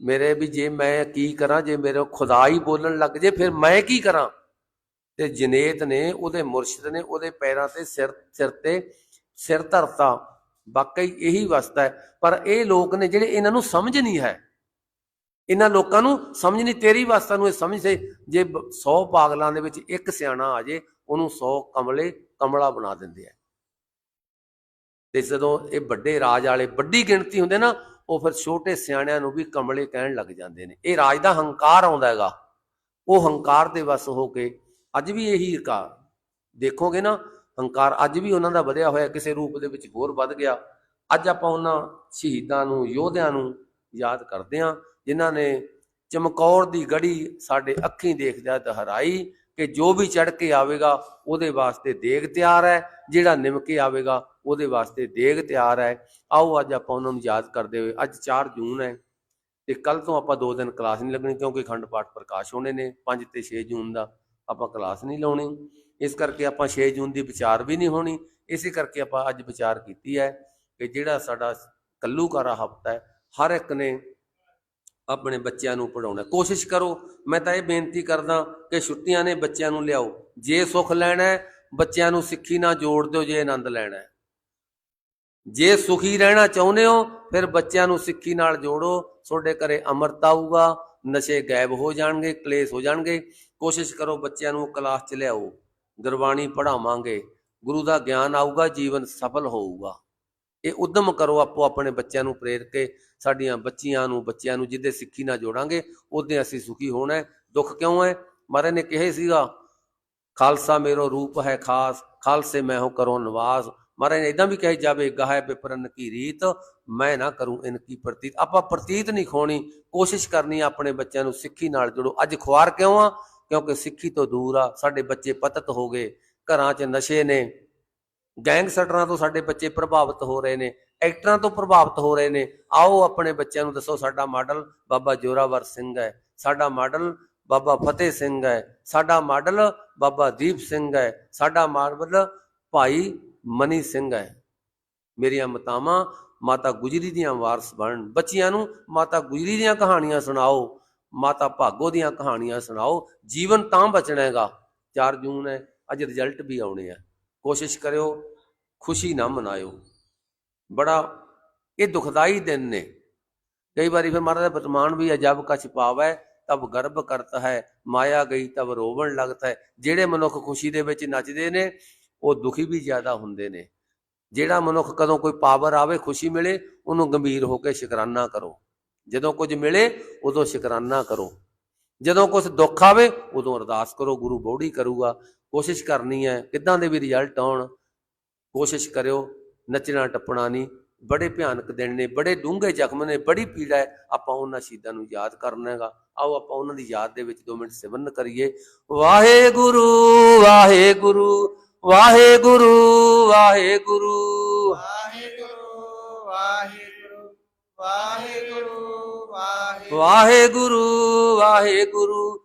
ਮੇਰੇ ਵੀ ਜੇ ਮੈਂ ਕੀ ਕਰਾਂ, ਜੇ ਮੇਰੇ ਖੁਦਾ ਹੀ ਬੋਲਣ ਲੱਗ ਜੇ, ਫਿਰ ਮੈਂ ਕੀ ਕਰਾਂ? ਤੇ ਜਨੇਤ ਨੇ ਉਹਦੇ ਮੁਰਸ਼ਿਦ ਨੇ ਉਹਦੇ ਪੈਰਾਂ ਤੇ ਸਿਰ ਸਿਰ ਤੇ ਸਿਰ ਧਰਤਾ। ਵਾਕਈ ਇਹੀ ਵਸਤਾ ਹੈ। ਪਰ ਇਹ ਲੋਕ ਨੇ ਜਿਹੜੇ ਇਹਨਾਂ ਨੂੰ ਸਮਝ ਨਹੀਂ ਹੈ। ਇਹਨਾਂ ਲੋਕਾਂ ਨੂੰ ਸਮਝ ਨਹੀਂ, ਤੇਰੀ ਵਾਸਤਾ ਨੂੰ ਇਹ ਸਮਝ ਸੇ। ਜੇ 100 ਪਾਗਲਾਂ ਦੇ ਵਿੱਚ ਇੱਕ ਸਿਆਣਾ ਆ ਜੇ, ਉਹਨੂੰ 100 ਕਮਲੇ ਕਮਲਾ ਬਣਾ ਦਿੰਦੇ ਆ। ਤੇ ਜਦੋਂ ਇਹ ਵੱਡੇ ਰਾਜ ਵਾਲੇ ਵੱਡੀ ਗਿਣਤੀ ਹੁੰਦੇ ਨਾ, ਉਹ ਫਿਰ ਛੋਟੇ ਸਿਆਣਿਆਂ ਨੂੰ ਵੀ ਕਮਲੇ ਕਹਿਣ ਲੱਗ ਜਾਂਦੇ ਨੇ। ਇਹ ਰਾਜ ਦਾ ਹੰਕਾਰ ਆਉਂਦਾ ਹੈਗਾ। ਉਹ ਹੰਕਾਰ ਦੇ ਵਸ ਹੋ ਕੇ ਅੱਜ ਵੀ ਇਹੀ ਹੰਕਾਰ ਦੇਖੋਗੇ ਨਾ, ਹੰਕਾਰ ਅੱਜ ਵੀ ਉਹਨਾਂ ਦਾ ਵਧਿਆ ਹੋਇਆ, ਕਿਸੇ ਰੂਪ ਦੇ ਵਿੱਚ ਹੋਰ ਵੱਧ ਗਿਆ। ਅੱਜ ਆਪਾਂ ਉਹਨਾਂ ਸ਼ਹੀਦਾਂ ਨੂੰ, ਯੋਧਿਆਂ ਨੂੰ ਯਾਦ ਕਰਦੇ ਹਾਂ ਜਿਨ੍ਹਾਂ ਨੇ ਚਮਕੌਰ ਦੀ ਗੜੀ ਸਾਡੇ ਅੱਖੀਂ ਦੇਖਦਿਆਂ ਦੁਹਰਾਈ ਕਿ ਜੋ ਵੀ ਚੜ ਕੇ ਆਵੇਗਾ, ਉਹਦੇ ਵਾਸਤੇ ਦੇਗ ਤਿਆਰ ਹੈ। ਜਿਹੜਾ ਨਿਮ ਕੇ ਆਵੇਗਾ, ਉਹਦੇ ਵਾਸਤੇ ਦੇਗ ਤਿਆਰ ਹੈ। ਆਓ ਅੱਜ ਆਪਾਂ ਉਹਨਾਂ ਨੂੰ ਯਾਦ ਕਰਦੇ ਹੋਏ, ਅੱਜ 4 ਜੂਨ ਹੈ ਤੇ ਕੱਲ ਤੋਂ ਆਪਾਂ 2 ਦਿਨ ਕਲਾਸ ਨਹੀਂ ਲੱਗਣੀ ਕਿਉਂਕਿ ਖੰਡ ਪਾਠ ਪ੍ਰਕਾਸ਼ ਹੋਣੇ ਨੇ 5 ਤੇ 6 ਜੂਨ ਦਾ ਆਪਾਂ ਕਲਾਸ ਨਹੀਂ ਲਾਉਣੀ। ਇਸ ਕਰਕੇ ਆਪਾਂ 6 ਜੂਨ ਦੀ ਵਿਚਾਰ ਵੀ ਨਹੀਂ ਹੋਣੀ। ਇਸੇ ਕਰਕੇ ਆਪਾਂ ਅੱਜ ਵਿਚਾਰ ਕੀਤੀ ਹੈ ਕਿ ਜਿਹੜਾ ਸਾਡਾ ਕੱਲੂਕਾਰਾ ਹਫਤਾ ਹੈ, ਹਰ ਇੱਕ ਨੇ ਆਪਣੇ ਬੱਚਿਆਂ ਨੂੰ ਪੜਾਉਣਾ ਕੋਸ਼ਿਸ਼ ਕਰੋ, ਮੈਂ ਤਾਂ ਇਹ ਬੇਨਤੀ ਕਰਦਾ ਕਿ ਛੁੱਟੀਆਂ ਨੇ ਬੱਚਿਆਂ ਨੂੰ ਲਿਆਓ। ਜੇ ਸੁੱਖ ਲੈਣਾ ਹੈ, ਬੱਚਿਆਂ ਨੂੰ ਸਿੱਖੀ ਨਾਲ ਜੋੜ ਦਿਓ, ਜੇ ਆਨੰਦ ਲੈਣਾ ਹੈ। ਜੇ ਸੁਖੀ ਰਹਿਣਾ ਚਾਹੁੰਦੇ ਹੋ, ਫਿਰ ਬੱਚਿਆਂ ਨੂੰ ਸਿੱਖੀ ਨਾਲ ਜੋੜੋ। ਤੁਹਾਡੇ ਘਰੇ ਅੰਮ੍ਰਿਤ ਆਊਗਾ, ਨਸ਼ੇ ਗਾਇਬ ਹੋ ਜਾਣਗੇ, ਕਲੇਸ਼ ਹੋ ਜਾਣਗੇ। ਕੋਸ਼ਿਸ਼ ਕਰੋ ਬੱਚਿਆਂ ਨੂੰ ਕਲਾਸ ਚ ਲਿਆਓ। ਗੁਰਬਾਣੀ ਪੜਾਵਾਂਗੇ ਗੁਰੂ ਦਾ ਗਿਆਨ ਆਊਗਾ, ਜੀਵਨ ਸਫਲ ਹੋਊਗਾ। ਇਹ ਉਦਮ ਕਰੋ, ਆਪੋ ਆਪਣੇ ਬੱਚਿਆਂ ਨੂੰ ਪ੍ਰੇਰ ਕੇ, ਸਾਡੀਆਂ ਬੱਚੀਆਂ ਨੂੰ, ਬੱਚਿਆਂ ਨੂੰ ਜਿੱਦੇ ਸਿੱਖੀ ਨਾਲ ਜੋੜਾਂਗੇ, ਉਹਦੇ ਅਸੀਂ ਸੁਖੀ ਹੋਣਾ ਹੈ। ਦੁੱਖ ਕਿਉਂ ਹੈ? ਮਹਾਰਾਜ ਨੇ ਕਿਹਾ ਸੀਗਾ, ਖਾਲਸਾ ਮੇਰੋ ਰੂਪ ਹੈ ਖਾਸ, ਖਾਲਸੇ ਮੈਂ ਹੋ ਕਰੋ ਨਿਵਾਸ। ਮਹਾਰਾਜ ਨੇ ਇਦਾਂ ਵੀ ਕਹੀ ਜਾਵੇ, ਗਾਹੇ ਬਿਪਰਨ ਕੀ ਰੀਤ, ਮੈਂ ਨਾ ਕਰੂੰ ਇਨ ਕੀ ਪ੍ਰਤੀਤ। ਆਪਾਂ ਪ੍ਰਤੀਤ ਨਹੀਂ ਖੋਣੀ, ਕੋਸ਼ਿਸ਼ ਕਰਨੀ ਆਪਣੇ ਬੱਚਿਆਂ ਨੂੰ ਸਿੱਖੀ ਨਾਲ ਜੋੜੋ। ਅੱਜ ਖੁਆਰ ਕਿਉਂ ਆ? ਕਿਉਂਕਿ ਸਿੱਖੀ ਤੋਂ ਦੂਰ ਆ, ਸਾਡੇ ਬੱਚੇ ਪਤਤ ਹੋ ਗਏ, ਘਰਾਂ 'ਚ ਨਸ਼ੇ ਨੇ। ਗੈਂਗਸਟਰਾਂ ਤੋਂ ਸਾਡੇ ਬੱਚੇ ਪ੍ਰਭਾਵਿਤ ਹੋ ਰਹੇ ਨੇ, ਐਕਟਰਾਂ ਤੋਂ ਪ੍ਰਭਾਵਿਤ ਹੋ ਰਹੇ ਨੇ। ਆਓ ਆਪਣੇ ਬੱਚਿਆਂ ਨੂੰ ਦੱਸੋ, ਸਾਡਾ ਮਾਡਲ ਬਾਬਾ ਜੋਰਾਵਰ ਸਿੰਘ ਹੈ, ਸਾਡਾ ਮਾਡਲ ਬਾਬਾ ਫਤਿਹ ਸਿੰਘ ਹੈ, ਸਾਡਾ ਮਾਡਲ ਬਾਬਾ ਦੀਪ ਸਿੰਘ ਹੈ, ਸਾਡਾ ਮਾਡਲ ਭਾਈ ਮਨੀ ਸਿੰਘ ਹੈ। ਮੇਰੀਆਂ ਮਤਾਵਾਂ ਮਾਤਾ ਗੁਜਰੀ ਦੀਆਂ ਵਾਰਸ ਬਣਨ। ਬੱਚਿਆਂ ਨੂੰ ਮਾਤਾ ਗੁਜਰੀ ਦੀਆਂ ਕਹਾਣੀਆਂ ਸੁਣਾਓ, ਮਾਤਾ ਭਾਗੋ ਦੀਆਂ ਕਹਾਣੀਆਂ ਸੁਣਾਓ। ਜੀਵਨ ਤਾਂ ਬਚਣਾ ਹੈਗਾ। 4 ਜੂਨ ਹੈ, ਅੱਜ ਰਿਜ਼ਲਟ ਵੀ ਆਉਣੇ ਆ। ਕੋਸ਼ਿਸ਼ ਕਰਿਓ, ਖੁਸ਼ੀ ਨਾ ਮਨਾਇਓ। ਬੜਾ, ਇਹ ਦੁਖਦਾਈ ਦਿਨ ਨੇ। ਕਈ ਵਾਰੀ ਫਿਰ ਮਹਾਰਾਜ ਦਾ ਬਤਮਾਨ ਵੀ ਹੈ, ਜਬ ਕਛ ਪਾਵੈ, ਤਬ ਗਰਭ ਕਰਤਾ ਹੈ, ਮਾਇਆ ਗਈ ਤਬ ਰੋਵਣ ਲੱਗਦਾ ਹੈ। ਜਿਹੜੇ ਮਨੁੱਖ ਖੁਸ਼ੀ ਦੇ ਵਿੱਚ ਨੱਚਦੇ ਨੇ, ਉਹ ਦੁਖੀ ਵੀ ਜ਼ਿਆਦਾ ਹੁੰਦੇ ਨੇ। ਜਿਹੜਾ ਮਨੁੱਖ ਕਦੋਂ ਕੋਈ ਪਾਵਰ ਆਵੇ, ਖੁਸ਼ੀ ਮਿਲੇ, ਉਹਨੂੰ ਗੰਭੀਰ ਹੋ ਕੇ ਸ਼ੁਕਰਾਨਾ ਕਰੋ। ਜਦੋਂ ਕੁਝ ਮਿਲੇ, ਉਦੋਂ ਸ਼ੁਕਰਾਨਾ ਕਰੋ। ਜਦੋਂ ਕੁਝ ਦੁੱਖ ਆਵੇ, ਉਦੋਂ ਅਰਦਾਸ ਕਰੋ, ਗੁਰੂ ਬੋੜੀ ਕਰੂਗਾ। ਕੋਸ਼ਿਸ਼ ਕਰਨੀ ਹੈ ਕਿੱਦਾਂ ਦੇ ਵੀ ਰਿਜ਼ਲਟ ਆਉਣ ਕੋਸ਼ਿਸ਼ ਕਰਿਓ ਨੱਚਣਾ ਟੱਪਣਾ ਨਹੀਂ ਬੜੇ ਭਿਆਨਕ ਦਿਨ ਨੇ ਬੜੇ ਡੂੰਘੇ ਜ਼ਖਮ ਨੇ ਬੜੀ ਪੀੜਾ ਹੈ ਆਪਾਂ ਉਹਨਾਂ ਸ਼ਹੀਦਾਂ ਨੂੰ ਯਾਦ ਕਰਨਾ ਹੈਗਾ। ਆਓ ਆਪਾਂ ਉਹਨਾਂ ਦੀ ਯਾਦ ਦੇ ਵਿੱਚ 2 ਮਿੰਟ ਸਿਮਰਨ ਕਰੀਏ। ਵਾਹਿਗੁਰੂ ਵਾਹਿਗੁਰੂ ਵਾਹਿਗੁਰੂ ਵਾਹਿਗੁਰੂ ਵਾਹਿਗੁਰੂ ਵਾਹਿਗੁਰੂ ਵਾਹਿਗੁਰੂ ਵਾਹਿਗੁਰੂ ਵਾਹਿਗੁਰੂ। ਵਾਹਿਗੁਰੂ ਵਾਹਿਗੁਰੂ ਵਾਹਿਗੁਰੂ ਵਾਹਿਗੁਰੂ। ਵਾਹਿਗੁਰੂ ਵਾਹਿਗੁਰੂ।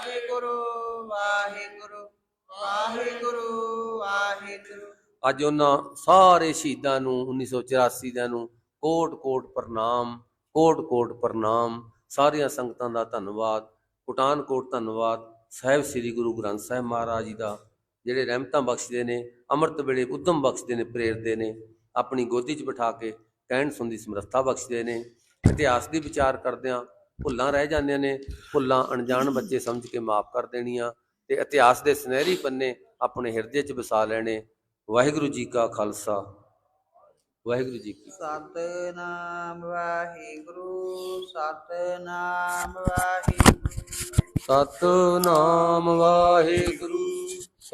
ਅੱਜ ਉਹਨਾਂ ਸਾਰੇ ਸ਼ਹੀਦਾਂ ਨੂੰ 1984 ਦਿਆਂ ਨੂੰ ਕੋਟ ਕੋਟ ਪ੍ਰਣਾਮ, ਕੋਟ ਕੋਟ ਪ੍ਰਣਾਮ। ਸਾਰੀਆਂ ਸੰਗਤਾਂ ਦਾ ਧੰਨਵਾਦ, ਕੋਟਾਨਕੋਟ ਧੰਨਵਾਦ। ਸਾਹਿਬ ਸ੍ਰੀ ਗੁਰੂ ਗ੍ਰੰਥ ਸਾਹਿਬ ਮਹਾਰਾਜ ਜੀ ਦਾ, ਜਿਹੜੇ ਰਹਿਮਤਾਂ ਬਖਸ਼ਦੇ ਨੇ, ਅੰਮ੍ਰਿਤ ਵੇਲੇ ਉਦਮ ਬਖਸ਼ਦੇ ਨੇ, ਪ੍ਰੇਰਦੇ ਨੇ, ਆਪਣੀ ਗੋਦੀ 'ਚ ਬਿਠਾ ਕੇ ਕਹਿਣ ਸੁਣ ਦੀ ਸਮਰੱਥਾ ਬਖਸ਼ਦੇ ਨੇ। ਇਤਿਹਾਸ ਦੀ ਵਿਚਾਰ ਕਰਦਿਆਂ ਭੁੱਲਾਂ ਰਹਿ ਜਾਂਦੀਆਂ ਨੇ, ਭੁੱਲਾਂ ਅਣਜਾਣ ਬੱਚੇ ਸਮਝ ਕੇ ਮਾਫ ਕਰ ਦੇਣੀਆਂ ਤੇ ਇਤਿਹਾਸ ਦੇ ਸੁਨਹਿਰੀ ਪੰਨੇ ਆਪਣੇ ਹਿਰਦੇ 'ਚ ਵਸਾ ਲੈਣੇ। ਵਾਹਿਗੁਰੂ ਜੀ ਕਾ ਖਾਲਸਾ। ਵਾਹਿਗੁਰੂ ਜੀ ਕੀ ਸਤਨਾਮ ਵਾਹਿਗੁਰੂ ਸਤਨਾਮ ਵਾਹਿਗੁਰੂ। ਸਤਨਾਮ ਵਾਹਿਗੁਰੂ।